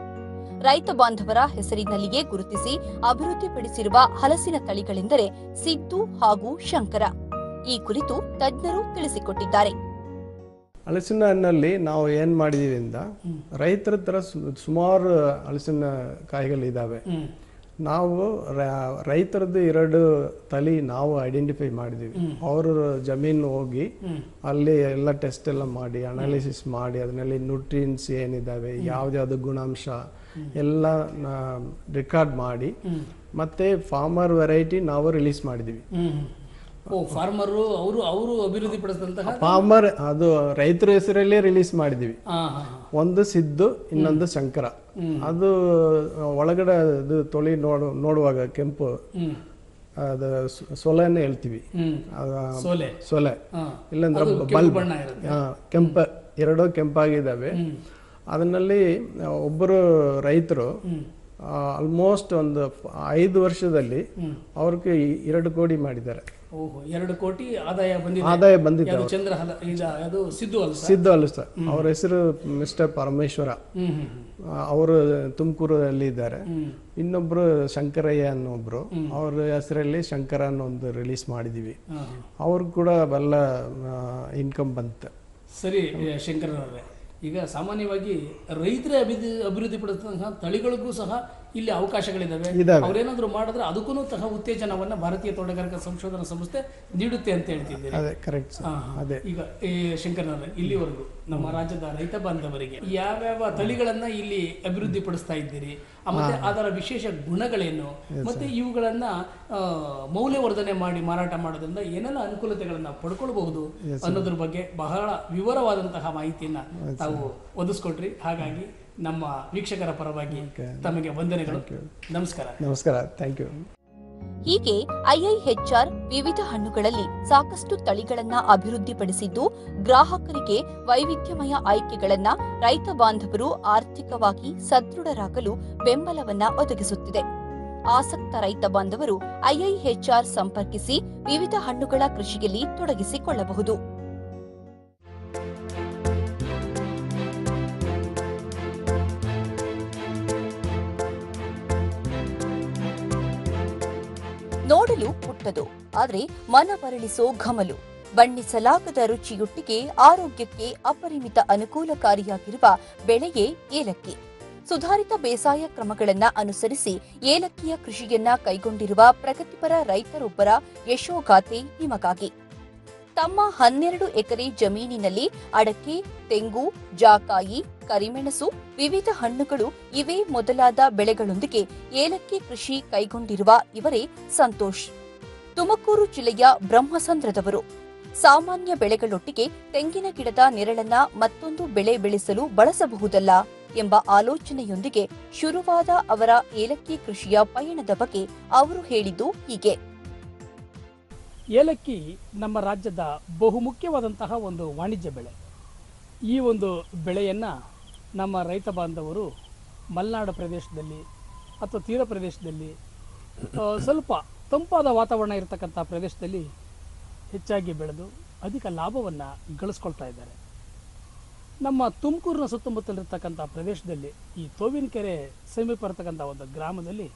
ರೈತ ಬಾಂಧವರ ಹೆಸರಿನಲ್ಲಿಯೇ ಗುರುತಿಸಿ ಅಭಿವೃದ್ಧಿಪಡಿಸಿರುವ ಹಲಸಿನ ತಳಿಗಳೆಂದರೆ ಸಿದ್ದು ಹಾಗೂ ಶಂಕರ. ಈ ಕುರಿತು ತಜ್ಞರು ತಿಳಿಸಿಕೊಟ್ಟಿದ್ದಾರೆ. ಹಲಸಿನ ಹಣ್ಣಲ್ಲಿ ನಾವು ಏನು ಮಾಡಿದೀವಿ ಅಂದ ರೈತರ ಹತ್ರ ಸುಮಾರು ಹಲಸಿನ ಕಾಯಿಗಳಿದ್ದಾವೆ ನಾವು ರೈತರದ್ದು ಎರಡು ತಳಿ ನಾವು ಐಡೆಂಟಿಫೈ ಮಾಡಿದೀವಿ. ಅವ್ರ ಜಮೀನು ಹೋಗಿ ಅಲ್ಲಿ ಎಲ್ಲ ಟೆಸ್ಟ್ ಎಲ್ಲ ಮಾಡಿ ಅನಾಲಿಸಿಸ್ ಮಾಡಿ ಅದರಲ್ಲಿ ನ್ಯೂಟ್ರಿಯನ್ಸ್ ಏನಿದ್ದಾವೆ ಯಾವ್ದ್ಯಾವ್ದು ಗುಣಾಂಶ ಎಲ್ಲ ರೆಕಾರ್ಡ್ ಮಾಡಿ ಮತ್ತೆ ಫಾರ್ಮರ್ ವೆರೈಟಿ ನಾವು ರಿಲೀಸ್ ಮಾಡಿದ್ದೀವಿ ಹ್ಮ್. ಓ ಫಾರ್ಮರು ಅವರು ಅವರು ಅಭಿವೃದ್ಧಿ ಪಡಿಸಿದಂತಹ ಫಾರ್ಮರ್ ಅದು ರೈತರ ಹೆಸರಲ್ಲೇ ರಿಲೀಸ್ ಹಾ ಒಂದು ಸಿದ್ದು ಇನ್ನೊಂದು ಶಂಕರ. ಅದು ಒಳಗಡೆ ಅದು ತೊಳಿ ನೋಡು ನೋಡುವಾಗ ಕೆಂಪು ಅದು ಸೊಲೆನೇ ಹೇಳ್ತೀವಿ. ಸೋಲೆ. ಸೊಲೆ. ಇಲ್ಲಂದ್ರೆ ಬಲ್ಬ್. ಕೆಂಪ ಎರಡೂ ಕೆಂಪಾಗಿದ್ದಾವೆ. ಅದನ್ನಲ್ಲಿ ಒಬ್ಬರು ರೈತರು ಆಲ್ಮೋಸ್ಟ್ ಒಂದು ಐದು ವರ್ಷದಲ್ಲಿ ಅವ್ರಿಗೆ ಎರಡು ಕೋಟಿ ಮಾಡಿದ್ದಾರೆ. ಓಹೋ ಎರಡು ಕೋಟಿ ಆದಾಯ ಬಂದಿದೆ. ಆದಾಯ ಬಂದಿದೆ ಚಂದ್ರ ಹಲ ಇದ ಅದು ಸಿದ್ದು ಅಲ್ಲ ಸರ್? ಸಿದ್ದು ಅಲ್ಲ ಸರ್. ಅವ್ರ ಹೆಸರು ಮಿಸ್ಟರ್ ಪರಮೇಶ್ವರ. ಹ್ಮ್ ಹ್ಮ್ ಹ್ಮ್. ಅವರು ತುಮಕೂರಲ್ಲಿ ಇದ್ದಾರೆ. ಇನ್ನೊಬ್ರು ಶಂಕರಯ್ಯ ಅನ್ನೊಬ್ರು. ಅವ್ರ ಹೆಸರಲ್ಲಿ ಶಂಕರ ಅನ್ನೋ ಒಂದು ರಿಲೀಸ್ ಮಾಡಿದೀವಿ. ಹಾ, ಹಾ. ಅವ್ರಿಗೆ ಕೂಡ ಎಲ್ಲ ಇನ್ಕಮ್ ಬಂತು. ಸರಿ ಶಂಕರನವರೇ ಈಗ ಸಾಮಾನ್ಯವಾಗಿ ರೈತರೇ ಅಭಿವೃದ್ಧಿ ಅಭಿವೃದ್ಧಿ ಪಡಿಸಿದಂತಹ ತಳಿಗಳಿಗೂ ಸಹ ಇಲ್ಲಿ ಅವಕಾಶಗಳಿದ್ದಾವೆ. ಅವ್ರೇನಾದ್ರೂ ಮಾಡಿದ್ರೆ ಅದಕ್ಕೂ ಸಹ ಉತ್ತೇಜನವನ್ನ ಭಾರತೀಯ ತೋಟಗಾರಿಕಾ ಸಂಶೋಧನಾ ಸಂಸ್ಥೆ ನೀಡುತ್ತೆ ಅಂತ ಹೇಳ್ತಿದ್ದೀರಿ. ಈಗ ಶಂಕರನವರೇ ಇಲ್ಲಿವರೆಗೂ ನಮ್ಮ ರಾಜ್ಯದ ರೈತ ಬಾಂಧವರಿಗೆ ಯಾವ್ಯಾವ ತಳಿಗಳನ್ನ ಇಲ್ಲಿ ಅಭಿವೃದ್ಧಿ ಪಡಿಸ್ತಾ ಇದ್ದೀರಿ ಮತ್ತೆ ಅದರ ವಿಶೇಷ ಗುಣಗಳೇನು ಮತ್ತೆ ಇವುಗಳನ್ನ ಮೌಲ್ಯವರ್ಧನೆ ಮಾಡಿ ಮಾರಾಟ ಮಾಡೋದ್ರಿಂದ ಏನೆಲ್ಲ ಅನುಕೂಲತೆಗಳನ್ನ ಪಡ್ಕೊಳ್ಬಹುದು ಅನ್ನೋದ್ರ ಬಗ್ಗೆ ಬಹಳ ವಿವರವಾದಂತಹ ಮಾಹಿತಿಯನ್ನ ತಾವು ಒದಗಿಸ್ಕೊಟ್ರಿ. ಹಾಗಾಗಿ ನಮ್ಮ ವೀಕ್ಷಕರ ಪರವಾಗಿ ತಮಗೆ ವಂದನೆಗಳು. ನಮಸ್ಕಾರ. ನಮಸ್ಕಾರ. ಥ್ಯಾಂಕ್ ಯು ಹೀಗೆ ಐಐಎಚ್ಆರ್ ವಿವಿಧ ಹಣ್ಣುಗಳಲ್ಲಿ ಸಾಕಷ್ಟು ತಳಿಗಳನ್ನ ಅಭಿವೃದ್ಧಿಪಡಿಸಿದ್ದು ಗ್ರಾಹಕರಿಗೆ ವೈವಿಧ್ಯಮಯ ಆಯ್ಕೆಗಳನ್ನ ರೈತ ಬಾಂಧವರು ಆರ್ಥಿಕವಾಗಿ ಸದೃಢರಾಗಲು ಬೆಂಬಲವನ್ನ ಒದಗಿಸುತ್ತಿದೆ. ಆಸಕ್ತ ರೈತ ಬಾಂಧವರು ಐಐಎಚ್ಆರ್ ಸಂಪರ್ಕಿಸಿ ವಿವಿಧ ಹಣ್ಣುಗಳ ಕೃಷಿಯಲ್ಲಿ ತೊಡಗಿಸಿಕೊಳ್ಳಬಹುದು. ಆದ್ರೆ ಮನ ಬರಳಿಸೋ ಘಮಲು. ಬಣ್ಣಿಸಲಾಗದ ರುಚಿಯೊಟ್ಟಿಗೆ ಆರೋಗ್ಯಕ್ಕೆ ಅಪರಿಮಿತ ಅನುಕೂಲಕಾರಿಯಾಗಿರುವ ಬೆಳೆಯೇ ಏಲಕ್ಕಿ. ಸುಧಾರಿತ ಬೇಸಾಯ ಕ್ರಮಗಳನ್ನ ಅನುಸರಿಸಿ ಏಲಕ್ಕಿಯ ಕೃಷಿಯನ್ನ ಕೈಗೊಂಡಿರುವ ಪ್ರಗತಿಪರ ರೈತರೊಬ್ಬರ ಯಶೋಗಾಥೆ ನಿಮಗಾಗಿ. ತಮ್ಮ ಹನ್ನೆರಡು ಎಕರೆ ಜಮೀನಿನಲ್ಲಿ ಅಡಕೆ, ತೆಂಗು, ಜಾಕಾಯಿ, ಕರಿಮೆಣಸು ವಿವಿಧ ಹಣ್ಣುಗಳು ಇವೇ ಮೊದಲಾದ ಬೆಳೆಗಳೊಂದಿಗೆ ಏಲಕ್ಕಿ ಕೃಷಿ ಕೈಗೊಂಡಿರುವ ಇವರೇ ಸಂತೋಷ್. ತುಮಕೂರು ಜಿಲ್ಲೆಯ ಬ್ರಹ್ಮಸಂದ್ರದವರು. ಸಾಮಾನ್ಯ ಬೆಳೆಗಳೊಟ್ಟಿಗೆ ತೆಂಗಿನ ಗಿಡದ ನೆರಳನ್ನ ಮತ್ತೊಂದು ಬೆಳೆ ಬೆಳೆಸಲು ಬಳಸಬಹುದಲ್ಲ ಎಂಬ ಆಲೋಚನೆಯೊಂದಿಗೆ ಶುರುವಾದ ಅವರ ಏಲಕ್ಕಿ ಕೃಷಿಯ ಪಯಣದ ಬಗ್ಗೆ ಅವರು ಹೇಳಿದ್ದು ಹೀಗೆ. ಏಲಕ್ಕಿ ನಮ್ಮ ರಾಜ್ಯದ ಬಹುಮುಖ್ಯವಾದಂತಹ ಒಂದು ವಾಣಿಜ್ಯ ಬೆಳೆ. ಈ ಒಂದು ಬೆಳೆಯನ್ನು ನಮ್ಮ ರೈತ ಬಾಂಧವರು ಮಲೆನಾಡು ಪ್ರದೇಶದಲ್ಲಿ ಅಥವಾ ತೀರ ಪ್ರದೇಶದಲ್ಲಿ ಸ್ವಲ್ಪ ತಂಪಾದ ವಾತಾವರಣ ಇರತಕ್ಕಂಥ ಪ್ರದೇಶದಲ್ಲಿ ಹೆಚ್ಚಾಗಿ ಬೆಳೆದು ಅಧಿಕ ಲಾಭವನ್ನು ಗಳಿಸ್ಕೊಳ್ತಾ ಇದ್ದಾರೆ. ನಮ್ಮ ತುಮಕೂರಿನ ಸುತ್ತಮುತ್ತಲಿರ್ತಕ್ಕಂಥ ಪ್ರದೇಶದಲ್ಲಿ ಈ ತೋವಿನಕೆರೆ ಸಮೀಪ ಇರತಕ್ಕಂಥ ಒಂದು ಗ್ರಾಮದಲ್ಲಿ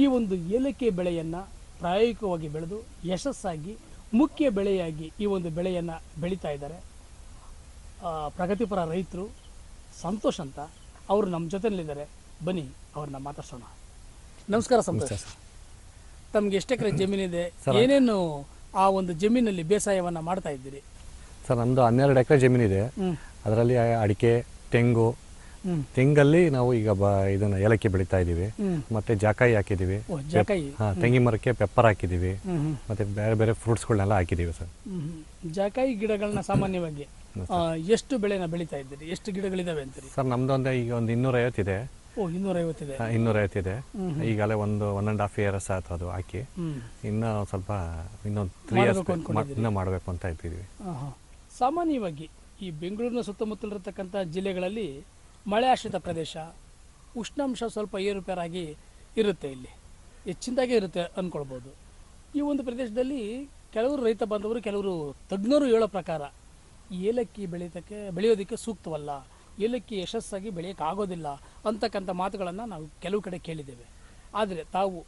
ಈ ಒಂದು ಏಲಕ್ಕಿ ಬೆಳೆಯನ್ನು ಪ್ರಾಯೋಗಿಕವಾಗಿ ಬೆಳೆದು ಯಶಸ್ಸಾಗಿ, ಮುಖ್ಯ ಬೆಳೆಯಾಗಿ ಈ ಒಂದು ಬೆಳೆಯನ್ನು ಬೆಳೀತಾ ಇದ್ದಾರೆ. ಪ್ರಗತಿಪರ ರೈತರು ಸಂತೋಷ್ ಅಂತ ಅವರು ನಮ್ಮ ಜೊತೆಯಲ್ಲಿದ್ದಾರೆ. ಬನ್ನಿ, ಅವ್ರನ್ನ ಮಾತಾಡ್ಸೋಣ. ನಮಸ್ಕಾರ ಸಂತೋಷ್. ತಮ್ಗೆ ಎಷ್ಟು ಎಕರೆ ಜಮೀನಿದೆ ಏನೇನು ಆ ಒಂದು ಜಮೀನಲ್ಲಿ ಬೇಸಾಯವನ್ನ ಮಾಡ್ತಾ ಇದ್ದೀರಿ? ಸರ್ ನಮ್ದು ಹನ್ನೆರಡು ಎಕರೆ ಜಮೀನಿದೆ ಇದೆ. ಅದರಲ್ಲಿ ಅಡಿಕೆ ತೆಂಗು ತೆಂಗಲ್ಲಿ ನಾವು ಈಗ ಬ ಇದನ್ನು ಏಲಕ್ಕಿ ಬೆಳಿತಾ ಇದ್ದೀವಿ. ಮತ್ತೆ ಜಾಕಾಯಿ ಹಾಕಿದೀವಿ ತೆಂಗಿನ ಮರಕ್ಕೆ ಪೆಪ್ಪರ್ ಹಾಕಿದೀವಿ ಮತ್ತೆ ಬೇರೆ ಬೇರೆ ಬೇರೆ ಫ್ರೂಟ್ಸ್ಗಳನ್ನೆಲ್ಲ ಹಾಕಿದೀವಿ ಸರ್. ಜಾಕಾಯಿ ಗಿಡಗಳನ್ನ ಸಾಮಾನ್ಯವಾಗಿ ಎಷ್ಟು ಬೆಳೆನ ಬೆಳಿತಾ ಇದ್ದೀರಿ? ಎಷ್ಟು ಗಿಡಗಳಿದಾವೆ ಅಂತೀರಿ? ಸರ್ ನಮ್ದು ಒಂದು ಈಗ ಒಂದು ಇನ್ನೂರೈವತ್ತಿದೆ ಇನ್ನೂರೈವತ್ತಿದೆ ಇನ್ನೂರೈವತ್ತಿದೆ ಈಗಲೇ ಒಂದು ಒನ್ ಆ್ಯಂಡ್ ಹಾಫ್ ಇಯರ್ಸ್ ಆಯ್ತು ಅದು ಹಾಕಿ ಇನ್ನ ಸ್ವಲ್ಪ ಇನ್ನೊಂದು ತ್ರೀ ಇಯರ್ಸ್. ಇನ್ನೂ ಮಾಡಬೇಕು ಅಂತ ಇದ್ದೀವಿ. ಸಾಮಾನ್ಯವಾಗಿ ಈ ಬೆಂಗಳೂರಿನ ಸುತ್ತಮುತ್ತಲಿರತಕ್ಕಂಥ ಜಿಲ್ಲೆಗಳಲ್ಲಿ ಮಳೆ ಆಶ್ರಿತ ಪ್ರದೇಶ ಉಷ್ಣಾಂಶ ಸ್ವಲ್ಪ ಏರುಪೇರಾಗಿ ಇರುತ್ತೆ ಇಲ್ಲಿ. ಹೆಚ್ಚಿನದಾಗೆ ಇರುತ್ತೆ ಅಂದ್ಕೊಳ್ಬೋದು ಈ ಒಂದು ಪ್ರದೇಶದಲ್ಲಿ ಕೆಲವರು ರೈತ ಬಾಂಧವರು ಕೆಲವರು ತಜ್ಞರು ಹೇಳೋ ಪ್ರಕಾರ ಏಲಕ್ಕಿ ಬೆಳೀತಕ್ಕೆ ಬೆಳೆಯೋದಕ್ಕೆ ಸೂಕ್ತವಲ್ಲ. ಏಲಕ್ಕಿ ಯಶಸ್ಸಾಗಿ ಬೆಳೆಯೋಕ್ಕಾಗೋದಿಲ್ಲ ಅಂತಕ್ಕಂಥ ಮಾತುಗಳನ್ನು ನಾವು ಕೆಲವು ಕಡೆ ಕೇಳಿದ್ದೇವೆ. ಆದರೆ ತಾವು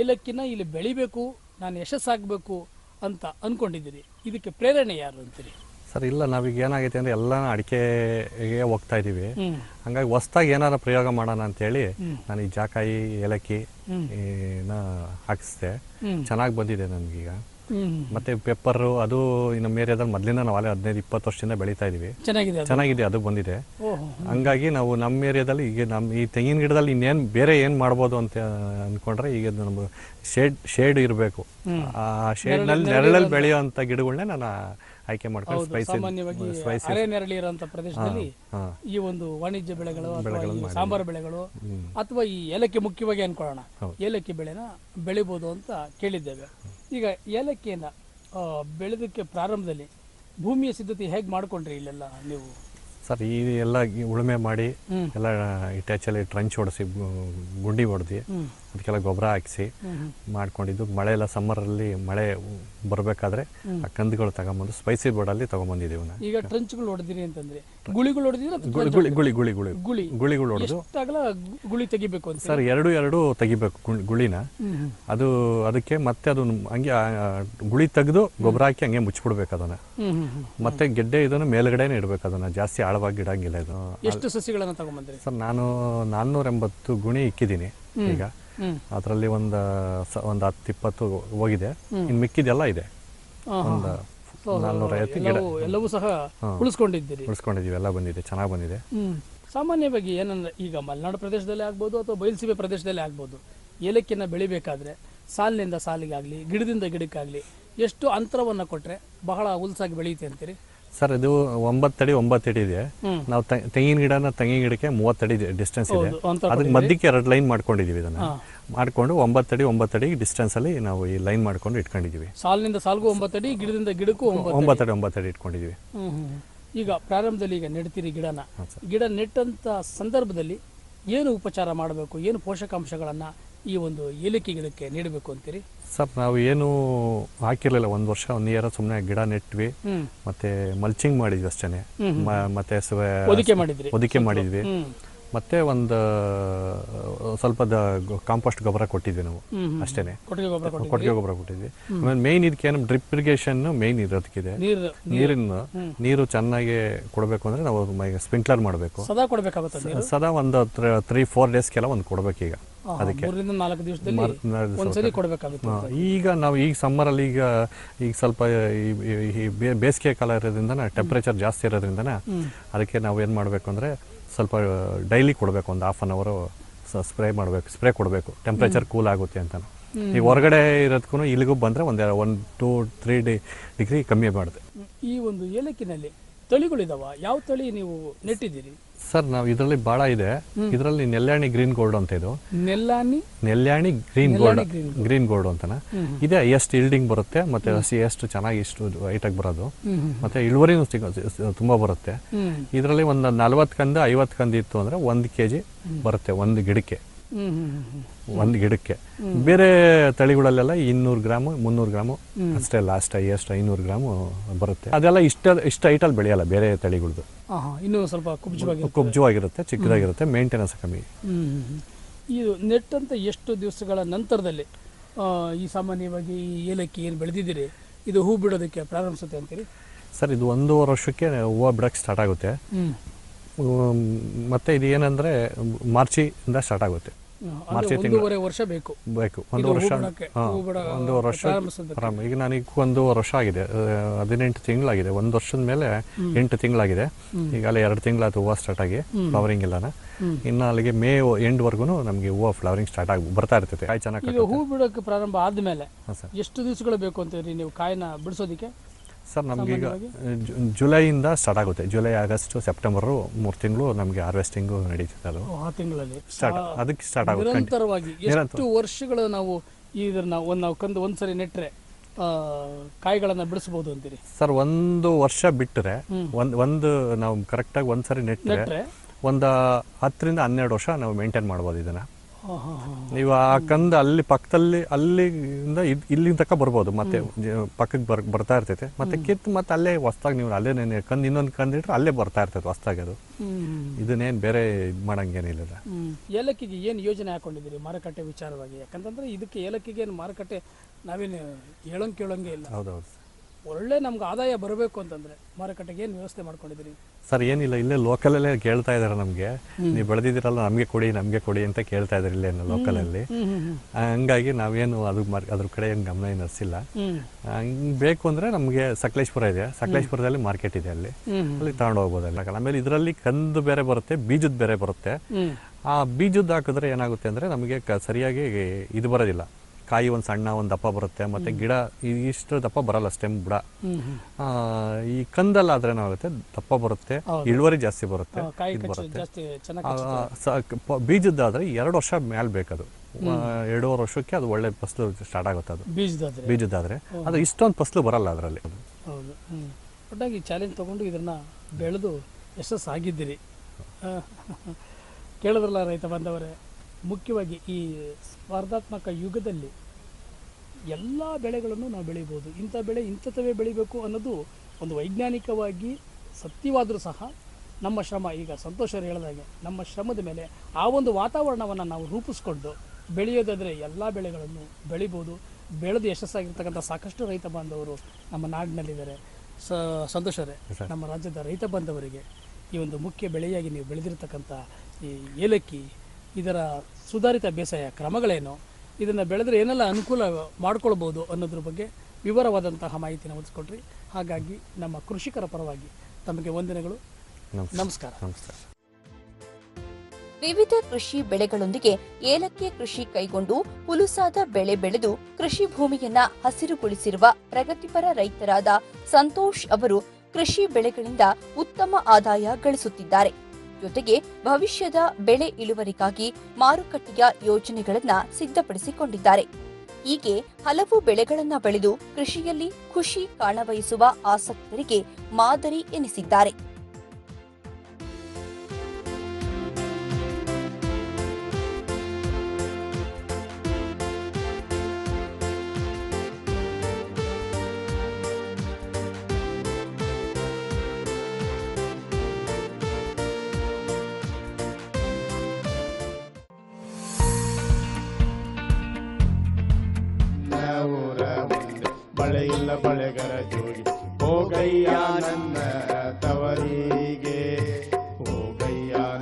ಏಲಕ್ಕಿನ ಇಲ್ಲಿ ಬೆಳಿಬೇಕು ನಾನು ಯಶಸ್ಸಾಗಬೇಕು ಅಂತ ಅಂದ್ಕೊಂಡಿದ್ದೀರಿ ಇದಕ್ಕೆ ಪ್ರೇರಣೆ ಯಾರು ಅಂತೀರಿ? ಸರ್ ಇಲ್ಲ ನಾವೀಗ ಏನಾಗೈತೆ ಅಂದರೆ ಎಲ್ಲ ಅಡಿಕೆಗೆ ಹೋಗ್ತಾ ಇದ್ದೀವಿ ಹಂಗಾಗಿ ಹೊಸ್ದಾಗಿ ಏನಾರ ಪ್ರಯೋಗ ಮಾಡೋಣ ಅಂತೇಳಿ ನಾನು ಈ ಜಾಕಾಯಿ ಏಲಕ್ಕಿ ಹಾಕಿಸ್ದೆ. ಚೆನ್ನಾಗಿ ಬಂದಿದೆ ನನಗೀಗ. ಮತ್ತು ಪೆಪ್ಪರು ಅದು ನಮ್ಮ ಏರಿಯಾದಲ್ಲಿ ಮೊದಲಿಂದ ನಾವು ಅಲ್ಲೇ ಹದಿನೈದು ಇಪ್ಪತ್ತು ವರ್ಷದಿಂದ ಬೆಳೀತಾ ಇದೀವಿ. ಚೆನ್ನಾಗಿದೆ ಅದು. ಚೆನ್ನಾಗಿದೆ ಅದು ಬಂದಿದೆ. ಹಂಗಾಗಿ ನಾವು ನಮ್ಮ ಏರಿಯಾದಲ್ಲಿ ಈಗ ನಮ್ಮ ಈ ತೆಂಗಿನ ಗಿಡದಲ್ಲಿ ಇನ್ನೇನು ಬೇರೆ ಏನು ಮಾಡ್ಬೋದು ಅಂತ ಅನ್ಕೊಂಡ್ರೆ ಈಗ ನಮ್ಮ ಶೇಡ್ ಶೇಡ್ ಇರಬೇಕು. ಆ ಶೇಡ್ನಲ್ಲಿ ನೆರಳಲ್ಲಿ ಬೆಳೆಯುವಂಥ ಗಿಡಗಳನ್ನೇ ನಾನು ಆಯ್ಕೆ ಮಾಡ್ಕೊಂಡು ಸ್ಪೈಸ್ ಸಾಮಾನ್ಯವಾಗಿ ಅರೆ ನೆರಳಿ ಇರುವಂತ ಪ್ರದೇಶದಲ್ಲಿ ಹಾಂ ಈ ಒಂದು ವಾಣಿಜ್ಯ ಬೆಳೆಗಳು ಅಥವಾ ಈ ಸಾಂಬಾರು ಬೆಳೆಗಳು ಅಥವಾ ಈ ಏಲಕ್ಕಿ ಮುಖ್ಯವಾಗಿ ಅನ್ಕೊಳ್ಳೋಣ. ಏಲಕ್ಕಿ ಬೆಳೆನ ಬೆಳಿಬೋದು ಅಂತ ಕೇಳಿದ್ದೇವೆ. ಈಗ ಏಲಕ್ಕಿಯನ್ನು ಬೆಳೆದಕ್ಕೆ ಪ್ರಾರಂಭದಲ್ಲಿ ಭೂಮಿಯ ಸಿದ್ಧತೆ ಹೇಗೆ ಮಾಡ್ಕೊಂಡ್ರಿ ಇಲ್ಲೆಲ್ಲ ನೀವು ಸರ್ ಈ ಎಲ್ಲ ಉಳುಮೆ ಮಾಡಿ. ಎಲ್ಲ ಇಟ್ಯಾಚಲ್ಲಿ ಟ್ರಂಚ್ ಹೊಡೆಸಿ ಗುಂಡಿ ಹೊಡೆದು. ಅದಕ್ಕೆಲ್ಲ ಗೊಬ್ಬರ ಹಾಕಿಸಿ ಮಾಡ್ಕೊಂಡಿದ್ದು. ಮಳೆ ಎಲ್ಲ ಸಮ್ಮರಲ್ಲಿ ಮಳೆ ಬರಬೇಕಾದ್ರೆ ಆ ಕಂದುಗಳು ತಗೊಂಬಂದು ಸ್ಪೈಸಿ ಬೋರ್ಡಲ್ಲಿ ತಗೊಂಬಂದಿದ್ದೀವಿ ನಾವು. ಈಗ ಟ್ರಂಚ್ಗಳು ಹೊಡೆದಿರಿ ಅಂತಂದ್ರೆ ಗುಳಿಗಳು ಹೊಡೆದಿದ್ರೆ ಗುಳಿ ಗುಳಿ ಗುಳಿ ಗುಳಿ ಗುಳಿ. ಗುಳಿ. ಗುಳಿಗಳು ಹೊಡೆದು ಗುಳಿ ತೆಗಿಬೇಕು ಅಂತ? ಸರ್ ಎರಡು ಎರಡು ತೆಗಿಬೇಕು ಗುಳ್- ಗುಳಿನ. ಅದು ಅದಕ್ಕೆ ಮತ್ತೆ ಅದು ಹಂಗೆ ಗುಳಿ ತೆಗೆದು ಗೊಬ್ಬರ ಹಾಕಿ ಹಂಗೆ ಮುಚ್ಚಿಬಿಡ್ಬೇಕು ಅದನ್ನು. ಮತ್ತೆ ಗೆಡ್ಡೆ ಇದನ್ನು ಮೇಲ್ಗಡೆನೆ ಇಡಬೇಕು ಅದನ್ನ. ಜಾಸ್ತಿ ಆಳವಾಗಿ ಇಡಂಗಿಲ್ಲ ಇದು. ಎಷ್ಟು ಸಸಿಗಳನ್ನ ತಗೊಂಡ್ಬಂದ್ರೆ ಸರ್ ನಾನು ನಾನ್ನೂರ ಎಂಬತ್ತು ಗುಣಿ ಇಕ್ಕಿದ್ದೀನಿ ಈಗ. ಅದರಲ್ಲಿ ಒಂದು ಒಂದು ಹತ್ತು ಇಪ್ಪತ್ತು ಹೋಗಿದೆ ಇನ್ನು ಮಿಕ್ಕಿದೆಲ್ಲ ಇದೆ. ಒಂದು ಗಿಡ. ಎಲ್ಲವೂ ಸಹ ಉಳಿಸ್ಕೊಂಡಿದ್ದೀರಿ. ಉಳಿಸ್ಕೊಂಡಿದ್ದೀವಿ ಎಲ್ಲ ಬಂದಿದೆ ಚೆನ್ನಾಗಿ ಬಂದಿದೆ. ಸಾಮಾನ್ಯವಾಗಿ ಏನಂದ್ರೆ ಈಗ ಮಲೆನಾಡು ಪ್ರದೇಶದಲ್ಲಿ ಆಗ್ಬೋದು ಅಥವಾ ಬಯಲುಸೀಮೆ ಪ್ರದೇಶದಲ್ಲಿ ಆಗ್ಬೋದು. ಏಲಕ್ಕಿನ ಬೆಳಿಬೇಕಾದ್ರೆ ಸಾಲಿನಿಂದ ಸಾಲಿಗಾಗ್ಲಿ ಗಿಡದಿಂದ ಗಿಡಕ್ಕಾಗ್ಲಿ ಎಷ್ಟು ಅಂತರವನ್ನು ಕೊಟ್ರೆ ಬಹಳ ಉಲ್ಸಾಗಿ ಬೆಳೆಯುತ್ತೆ ಅಂತೀರಿ? ಸರ್ ಇದು ಒಂಬತ್ತಡಿ ಒಂಬತ್ತಡಿ ಇದೆ. ನಾವು ತೆಂಗಿನ ಗಿಡನ ತೆಂಗಿನ ಗಿಡಕ್ಕೆ ಮೂವತ್ತಡಿ ಡಿಸ್ಟೆನ್ಸ್ ಇದೆ. ಅದಕ್ಕೆ ಮಧ್ಯಕ್ಕೆ ಎರಡು ಲೈನ್ ಮಾಡ್ಕೊಂಡಿದೀವಿ ಇದನ್ನ. ಮಾಡ್ಕೊಂಡು ಒಂಬತ್ತಡಿ ಒಂಬತ್ತಡಿ ಡಿಸ್ಟೆನ್ಸಲ್ಲಿ ನಾವು ಈ ಲೈನ್ ಮಾಡ್ಕೊಂಡು ಇಟ್ಕೊಂಡಿದೀವಿ. ಸಾಲಿನಿಂದ ಸಾಲ್ಗೂ ಒಂಬತ್ತಡಿ ಗಿಡದಿಂದ ಗಿಡಕ್ಕೂ ಒಂಬತ್ತು ಒಂಬತ್ತಡಿ ಒಂಬತ್ತಡಿ ಇಟ್ಕೊಂಡಿದೀವಿ. ಈಗ ಪ್ರಾರಂಭದಲ್ಲಿ ಈಗ ನೆಡ್ತೀರಿ ಗಿಡನ. ಗಿಡ ನೆಟ್ಟಂತ ಸಂದರ್ಭದಲ್ಲಿ ಏನು ಉಪಚಾರ ಮಾಡಬೇಕು? ಏನು ಪೋಷಕಾಂಶಗಳನ್ನ ಈ ಒಂದು ಏಲಕ್ಕಿ ಗಿಡಕ್ಕೆ ನೀಡಬೇಕು ಅಂತೀರಿ? ಸರ್ ನಾವು ಏನು ಹಾಕಿರಲಿಲ್ಲ. ಒಂದ್ ವರ್ಷ ಒಂದ್ ಇಯರ್ ಸುಮ್ಮನೆ ಗಿಡ ನೆಟ್ವಿ. ಮತ್ತೆ ಮಲ್ಚಿಂಗ್ ಮಾಡಿದ್ವಿ ಅಷ್ಟೇನೆ. ಮತ್ತೆ ಹೊದಿಕೆ ಮಾಡಿದ್ವಿ. ಮತ್ತೆ ಒಂದು ಸ್ವಲ್ಪ ಕಾಂಪೋಸ್ಟ್ ಗೊಬ್ಬರ ಕೊಟ್ಟಿದ್ವಿ ನಾವು. ಅಷ್ಟೇನೆ. ಕೊಟ್ಟಿಗೆ ಗೊಬ್ಬರ ಕೊಟ್ಟು ಕೊಟ್ಟಿದ್ವಿ. ಆಮೇಲೆ ಮೇನ್ ಇದಕ್ಕೆ ಏನು ಡ್ರಿಪ್ ಇರಿಗೇಷನ್ ಮೇನ್ ಇರೋದಕ್ಕಿದೆ ನೀರು ನೀರಿನ ನೀರು ಚೆನ್ನಾಗಿ ಕೊಡಬೇಕು ಅಂದ್ರೆ ನಾವು ಸ್ಪ್ರಿಂಕ್ಲರ್ ಮಾಡಬೇಕು. ಸದಾ ಕೊಡಬೇಕಾಗುತ್ತೆ ಸದಾ ಒಂದು ತ್ರೀ ಫೋರ್ ಡೇಸ್ಗೆಲ್ಲ ಒಂದು ಕೊಡಬೇಕೀಗ ಅದಕ್ಕೆ. ಈಗ ನಾವು ಈಗ ಸಮ್ಮರಲ್ಲಿ ಈಗ ಈಗ ಸ್ವಲ್ಪ ಬೇಸಿಗೆ ಕಾಲ ಇರೋದ್ರಿಂದ ಟೆಂಪ್ರೇಚರ್ ಜಾಸ್ತಿ ಇರೋದ್ರಿಂದ ಅದಕ್ಕೆ ನಾವು ಏನು ಮಾಡಬೇಕು ಅಂದರೆ ಸ್ವಲ್ಪ ಡೈಲಿ ಕೊಡಬೇಕು ಒಂದು ಹಾಫ್ ಆನ್ ಅವರು ಸ್ಪ್ರೇ ಮಾಡಬೇಕು ಸ್ಪ್ರೇ ಕೊಡಬೇಕು. ಟೆಂಪ್ರೇಚರ್ ಕೂಲ್ ಆಗುತ್ತೆ ಅಂತ ಈ ಹೊರಗಡೆ ಇರೋದಕ್ಕೂ ಇಲ್ಲಿಗೂ ಬಂದರೆ ಒಂದು one two three D degree ಕಮ್ಮಿ ಮಾಡಿದೆ ಈ ಒಂದು ಏಲಕ್ಕಿನಲ್ಲಿ ತಳಿಗಳಿದಾವ? ಯಾವ ತಳಿ ನೀವು ನೆಟ್ಟಿದ್ದೀರಿ? ಸರ್ ನಾವು ಇದರಲ್ಲಿ ಭಾಳ ಇದೆ. ಇದರಲ್ಲಿ ನೆಲ್ಯಾಣಿ ಗ್ರೀನ್ ಗೋಲ್ಡ್ ಅಂತ ಇದು. ನೆಲ್ಲಾನಿ ನೆಲ್ಯಾಣಿ ಗ್ರೀನ್ ಗೋಲ್ಡ್. Green gold. ಅಂತನ? ಇದೆ ಎಷ್ಟು ಇಲ್ಡಿಂಗ್ ಬರುತ್ತೆ ಮತ್ತೆ ಹಸಿ ಎಷ್ಟು ಚೆನ್ನಾಗಿ ಇಷ್ಟು ಹೈಟಾಗಿ ಬರೋದು. ಮತ್ತೆ ಇಳುವರಿನೂ ತುಂಬಾ ಬರುತ್ತೆ. ಇದರಲ್ಲಿ ಒಂದು ನಲ್ವತ್ತು ಕಂದು ಐವತ್ ಕಂದ ಇತ್ತು ಅಂದ್ರೆ ಒಂದ್ ಕೆಜಿ ಬರುತ್ತೆ ಒಂದು ಗಿಡಕ್ಕೆ. ಒಂದು ಗಿಡಕ್ಕೆ. ಬೇರೆ ತಳಿಗಳಲ್ಲೆಲ್ಲ ಇನ್ನೂರು ಗ್ರಾಮು ಮುನ್ನೂರು ಗ್ರಾಮು ಅಷ್ಟೇ ಲಾಸ್ಟ್ ಹೈಯೆಸ್ಟ್ ಐನೂರು ಗ್ರಾಮು ಬರುತ್ತೆ. ಅದೆಲ್ಲ ಇಷ್ಟ ಇಷ್ಟು ಐಟಲ್ಲಿ ಬೆಳೆಯಲ್ಲ ಬೇರೆ ತಳಿಗಳದ್ದು ಇನ್ನೂ ಸ್ವಲ್ಪ ಕುಬ್ಜವಾಗಿ ಕುಬ್ಜವಾಗಿರುತ್ತೆ ಚಿಕ್ಕದಾಗಿರುತ್ತೆ ಮೇಂಟೆನೆನ್ಸ್ ಕಮ್ಮಿ. ಇದು ನೆಟ್ಟಂತ ಎಷ್ಟು ದಿವಸಗಳ ನಂತರದಲ್ಲಿ ಈ ಸಾಮಾನ್ಯವಾಗಿ ಈ ಏಲಕ್ಕಿ ಏನು ಬೆಳೆದಿದ್ದೀರಿ? ಇದು ಹೂ ಬಿಡೋದಕ್ಕೆ ಪ್ರಾರಂಭಿಸುತ್ತೆ ಅಂತೀರಿ? ಸರ್ ಇದು ಒಂದೂವರೆ ವರ್ಷಕ್ಕೆ ಹೂವು ಬಿಡೋಕ್ಕೆ ಸ್ಟಾರ್ಟ್ ಆಗುತ್ತೆ. ಮತ್ತು ಮತ್ತೆ ಇದು ಏನಂದರೆ ಮಾರ್ಚಿಂದ ಸ್ಟಾರ್ಟ್ ಆಗುತ್ತೆ. ಮಾರ್ಚ್ ತಿಂಗಳು. ವರ್ಷ ಬೇಕು. ಬೇಕು. ಒಂದು ವರ್ಷ. ಒಂದು ವರ್ಷ. ಈಗ ನನಗೆ ಒಂದೂವರೆ ವರ್ಷ ಆಗಿದೆ. ಹದಿನೆಂಟು ತಿಂಗಳಾಗಿದೆ. ಒಂದು ವರ್ಷದ ಮೇಲೆ ಎಂಟು ತಿಂಗಳಾಗಿದೆ. ಈಗ ಅಲ್ಲಿ ಎರಡು ತಿಂಗಳಾಯ್ತು ಹೂವು ಸ್ಟಾರ್ಟ್ ಆಗಿ ಫ್ಲವರಿಂಗ್ ಇಲ್ಲನ ಇನ್ನು ಅಲ್ಲಿಗೆ ಮೇ ಎಂಡ್ವರೆಗೂ ನಮಗೆ ಹೂವು ಫ್ಲವರಿಂಗ್ ಸ್ಟಾರ್ಟ್ ಆಗಿ ಬರ್ತಾ ಇರ್ತೈತೆ. ಕಾಯಿ ಚೆನ್ನಾಗಿ ಹೂ ಬಿಡೋಕೆ ಪ್ರಾರಂಭ ಆದ್ಮೇಲೆ ಎಷ್ಟು ದಿವಸಗಳು ಬೇಕು ಅಂತ ನೀವು ಕಾಯಿನ ಬಿಡಿಸೋದಕ್ಕೆ? ಸರ್ ನಮಗೀಗ ಜುಲೈಯಿಂದ ಸ್ಟಾರ್ಟ್ ಆಗುತ್ತೆ. ಜುಲೈ ಆಗಸ್ಟ್ ಸೆಪ್ಟೆಂಬರು ಮೂರು ತಿಂಗಳು ನಮಗೆ ಹಾರ್ವೆಸ್ಟಿಂಗು ನಡೀತದೆ ಅದು. ಆ ತಿಂಗಳಲ್ಲಿ. ಸ್ಟಾರ್ಟ್ ಅದಕ್ಕೆ ಸ್ಟಾರ್ಟ್ ಆಗುತ್ತೆ. ನಿರಂತರವಾಗಿ ಎಷ್ಟು ವರ್ಷಗಳು ನಾವು ಇದನ್ನ ಒಂದು ನಾವು ಕಂದು ಒಂದ್ಸರಿ ನೆಟ್ಟರೆ ಕಾಯಿಗಳನ್ನ ಬಿಡಿಸಬಹುದು ಅಂತೀರಿ? ಸರ್ ಒಂದು ವರ್ಷ ಬಿಟ್ಟರೆ ಒಂದು ಒಂದು ನಾವು ಕರೆಕ್ಟಾಗಿ ಒಂದ್ಸರಿ ನೆಟ್ಟರೆ ಒಂದು ಹತ್ತರಿಂದ ಹನ್ನೆರಡು ವರ್ಷ ನಾವು ಮೇಂಟೈನ್ ಮಾಡ್ಬೋದು ಇದನ್ನು. ನೀವು ಆ ಕಂದ ಅಲ್ಲಿ ಪಕ್ಕದಲ್ಲಿ ಅಲ್ಲಿಂದ ಇದ್- ಇಲ್ಲಿ ತನಕ ಬರ್ಬೋದು. ಮತ್ತೆ ಪಕ್ಕಕ್ಕೆ ಬರ್ ಬರ್ತಾ ಇರ್ತೈತೆ. ಮತ್ತೆ ಕಿತ್ತು ಮತ್ತೆ ಅಲ್ಲೇ ಹೊಸ್ದಾಗಿ ನೀವು ಅಲ್ಲೇ ನೆನೆ- ಕಂದು ಇನ್ನೊಂದು ಕಂದು ಇಟ್ರೆ ಅಲ್ಲೇ ಬರ್ತಾ ಇರ್ತೈತೆ ಹೊಸ್ದಾಗ ಅದು. ಇದನ್ನೇನು ಬೇರೆ ಇದು ಮಾಡಂಗೇನಿಲ್ಲ. ಏಲಕ್ಕಿಗೆ ಏನು ಯೋಜನೆ ಹಾಕೊಂಡಿದ್ದೀರಿ ಮಾರುಕಟ್ಟೆ ವಿಚಾರವಾಗಿ? ಯಾಕಂತಂದ್ರೆ ಇದಕ್ಕೆ ಏಲಕ್ಕಿಗೆ ಏನು ಮಾರುಕಟ್ಟೆ ನಾವೇನು ಹೇಳೋಂಗೆ ಕೇಳೋಂಗೆ ಇಲ್ಲ. ಹೌದೌದು. ಒಳ್ಳೆ ನಮ್ಗೆ ಆದಾಯ ಬರಬೇಕು ಅಂತಂದ್ರೆ ಮಾರುಕಟ್ಟೆಗೆ ಏನು ವ್ಯವಸ್ಥೆ ಮಾಡ್ಕೊಂಡಿದ್ದೀರಿ? ಸರ್ ಏನಿಲ್ಲ ಇಲ್ಲೇ ಲೋಕಲಲ್ಲೇ ಕೇಳ್ತಾ ಇದ್ದಾರೆ ನಮಗೆ. ನೀವು ಬೆಳೆದಿದ್ದೀರಲ್ಲ ನಮಗೆ ಕೊಡಿ ನಮಗೆ ಕೊಡಿ ಅಂತ ಕೇಳ್ತಾ ಇದ್ದಾರೆ ಇಲ್ಲೇ ಲೋಕಲಲ್ಲಿ ಹಂಗಾಗಿ ನಾವೇನು ಅದು ಅದ್ರ ಕಡೆ ಏನು ಗಮನ ಏನು ಹರಿಸಿಲ್ಲ ಹಂಗೆ ಬೇಕು ಅಂದರೆ ನಮಗೆ ಸಕಲೇಶ್ಪುರ ಇದೆ. ಸಕಲೇಶ್ಪುರದಲ್ಲಿ ಮಾರ್ಕೆಟ್ ಇದೆ ಅಲ್ಲಿ. ಅಲ್ಲಿ ತಗೊಂಡು ಹೋಗ್ಬೋದಲ್ಲ ಆಮೇಲೆ ಇದರಲ್ಲಿ ಕಂದು ಬೇರೆ ಬರುತ್ತೆ ಬೀಜದ ಬೇರೆ ಬರುತ್ತೆ. ಆ ಬೀಜದ್ದು ಹಾಕಿದ್ರೆ ಏನಾಗುತ್ತೆ ಅಂದರೆ ನಮಗೆ ಸರಿಯಾಗಿ ಇದು ಬರೋದಿಲ್ಲ. ಕಾಯಿ ಒಂದು ಸಣ್ಣ ಒಂದು ದಪ್ಪ ಬರುತ್ತೆ ಮತ್ತೆ ಗಿಡ ಇಷ್ಟು ದಪ್ಪ ಬರಲ್ಲ ಸ್ಟೆಮ್ ಬುಡ. ಈ ಕಂದಲ್ಲಾದ್ರೆ ಏನಾಗುತ್ತೆ ದಪ್ಪ ಬರುತ್ತೆ ಇಳುವರಿ ಜಾಸ್ತಿ ಬರುತ್ತೆ ಇದು ಬರುತ್ತೆ. ಬೀಜದ್ದಾದ್ರೆ ಎರಡು ವರ್ಷ ಮೇಲೆ ಬೇಕದು. ಎರಡೂವರೆ ವರ್ಷಕ್ಕೆ ಅದು ಒಳ್ಳೆ ಫಸ್ಲು ಸ್ಟಾರ್ಟ್ ಆಗುತ್ತೆ ಅದು. ಬೀಜದಾದ್ರೆ ಅದು ಇಷ್ಟೊಂದು ಫಸ್ಲು ಬರಲ್ಲ ಅದರಲ್ಲಿ. ಒಟ್ಟಾಗಿ ಚಾಲೆಂಜ್ ತಗೊಂಡು ಇದನ್ನ ಬೆಳೆದು ಯಶಸ್ಸಾಗಿದ್ದೀರಿ ಆಗಿದ್ದೀರಿ. ಕೇಳಿದ್ರಲ್ಲ ರೈತ ಬಂದವರೇ ಮುಖ್ಯವಾಗಿ ಈ ಸ್ಪರ್ಧಾತ್ಮಕ ಯುಗದಲ್ಲಿ ಎಲ್ಲ ಬೆಳೆಗಳನ್ನು ನಾವು ಬೆಳಿಬೋದು. ಇಂಥ ಬೆಳೆ ಇಂಥವೇ ಬೆಳಿಬೇಕು ಅನ್ನೋದು ಒಂದು ವೈಜ್ಞಾನಿಕವಾಗಿ ಸತ್ಯವಾದರೂ ಸಹ ನಮ್ಮ ಶ್ರಮ. ಈಗ ಸಂತೋಷರು ಹೇಳಿದಾಗೆ ನಮ್ಮ ಶ್ರಮದ ಮೇಲೆ ಆ ಒಂದು ವಾತಾವರಣವನ್ನು ನಾವು ರೂಪಿಸ್ಕೊಂಡು ಬೆಳೆಯೋದಾದರೆ ಎಲ್ಲ ಬೆಳೆಗಳನ್ನು ಬೆಳಿಬೋದು. ಬೆಳೆದು ಯಶಸ್ಸಾಗಿರ್ತಕ್ಕಂಥ ಸಾಕಷ್ಟು ರೈತ ಬಾಂಧವರು ನಮ್ಮ ನಾಡಿನಲ್ಲಿದ್ದಾರೆ. ಸ ಸಂತೋಷರೇ ನಮ್ಮ ರಾಜ್ಯದ ರೈತ ಬಾಂಧವರಿಗೆ ಈ ಒಂದು ಮುಖ್ಯ ಬೆಳೆಯಾಗಿ ನೀವು ಬೆಳೆದಿರತಕ್ಕಂಥ ಈ ಏಲಕ್ಕಿ ಇದರ ಸುಧಾರಿತ ಬೇಸಾಯ ಕ್ರಮಗಳೇನು? ಇದನ್ನು ಬೆಳೆದ್ರೆ ಏನೆಲ್ಲ ಅನುಕೂಲ ಮಾಡ್ಕೊಳ್ಬೋದು ಅನ್ನೋದ್ರ ಬಗ್ಗೆ ವಿವರವಾದಂತಹ ಮಾಹಿತಿನ ಒದಗಿಸ್ಕೊಟ್ರಿ ಹಾಗಾಗಿ ನಮ್ಮ ಕೃಷಿಕರ ಪರವಾಗಿ ತಮಗೆ ವಂದನೆಗಳು. ನಮಸ್ಕಾರ. ನಮಸ್ಕಾರ ವಿವಿಧ ಕೃಷಿ ಬೆಳೆಗಳೊಂದಿಗೆ ಏಲಕ್ಕಿ ಕೃಷಿ ಕೈಗೊಂಡು ಹುಲುಸಾದ ಬೆಳೆ ಬೆಳೆದು ಕೃಷಿ ಭೂಮಿಯನ್ನ ಹಸಿರುಗೊಳಿಸಿರುವ ಪ್ರಗತಿಪರ ರೈತರಾದ ಸಂತೋಷ್ ಅವರು ಕೃಷಿ ಬೆಳೆಗಳಿಂದ ಉತ್ತಮ ಆದಾಯ ಗಳಿಸುತ್ತಿದ್ದಾರೆ. ಜೊತೆಗೆ ಭವಿಷ್ಯದ ಬೆಳೆ ಇಳುವರಿಗಾಗಿ ಮಾರುಕಟ್ಟೆಯ ಯೋಜನೆಗಳನ್ನು ಸಿದ್ಧಪಡಿಸಿಕೊಂಡಿದ್ದಾರೆ. ಹೀಗೆ ಹಲವು ಬೆಳೆಗಳನ್ನು ಬೆಳೆದು ಕೃಷಿಯಲ್ಲಿ ಖುಷಿ ಕಾಣಬಯಸುವ ಆಸಕ್ತರಿಗೆ ಮಾದರಿ ಎನಿಸಿದ್ದಾರೆ.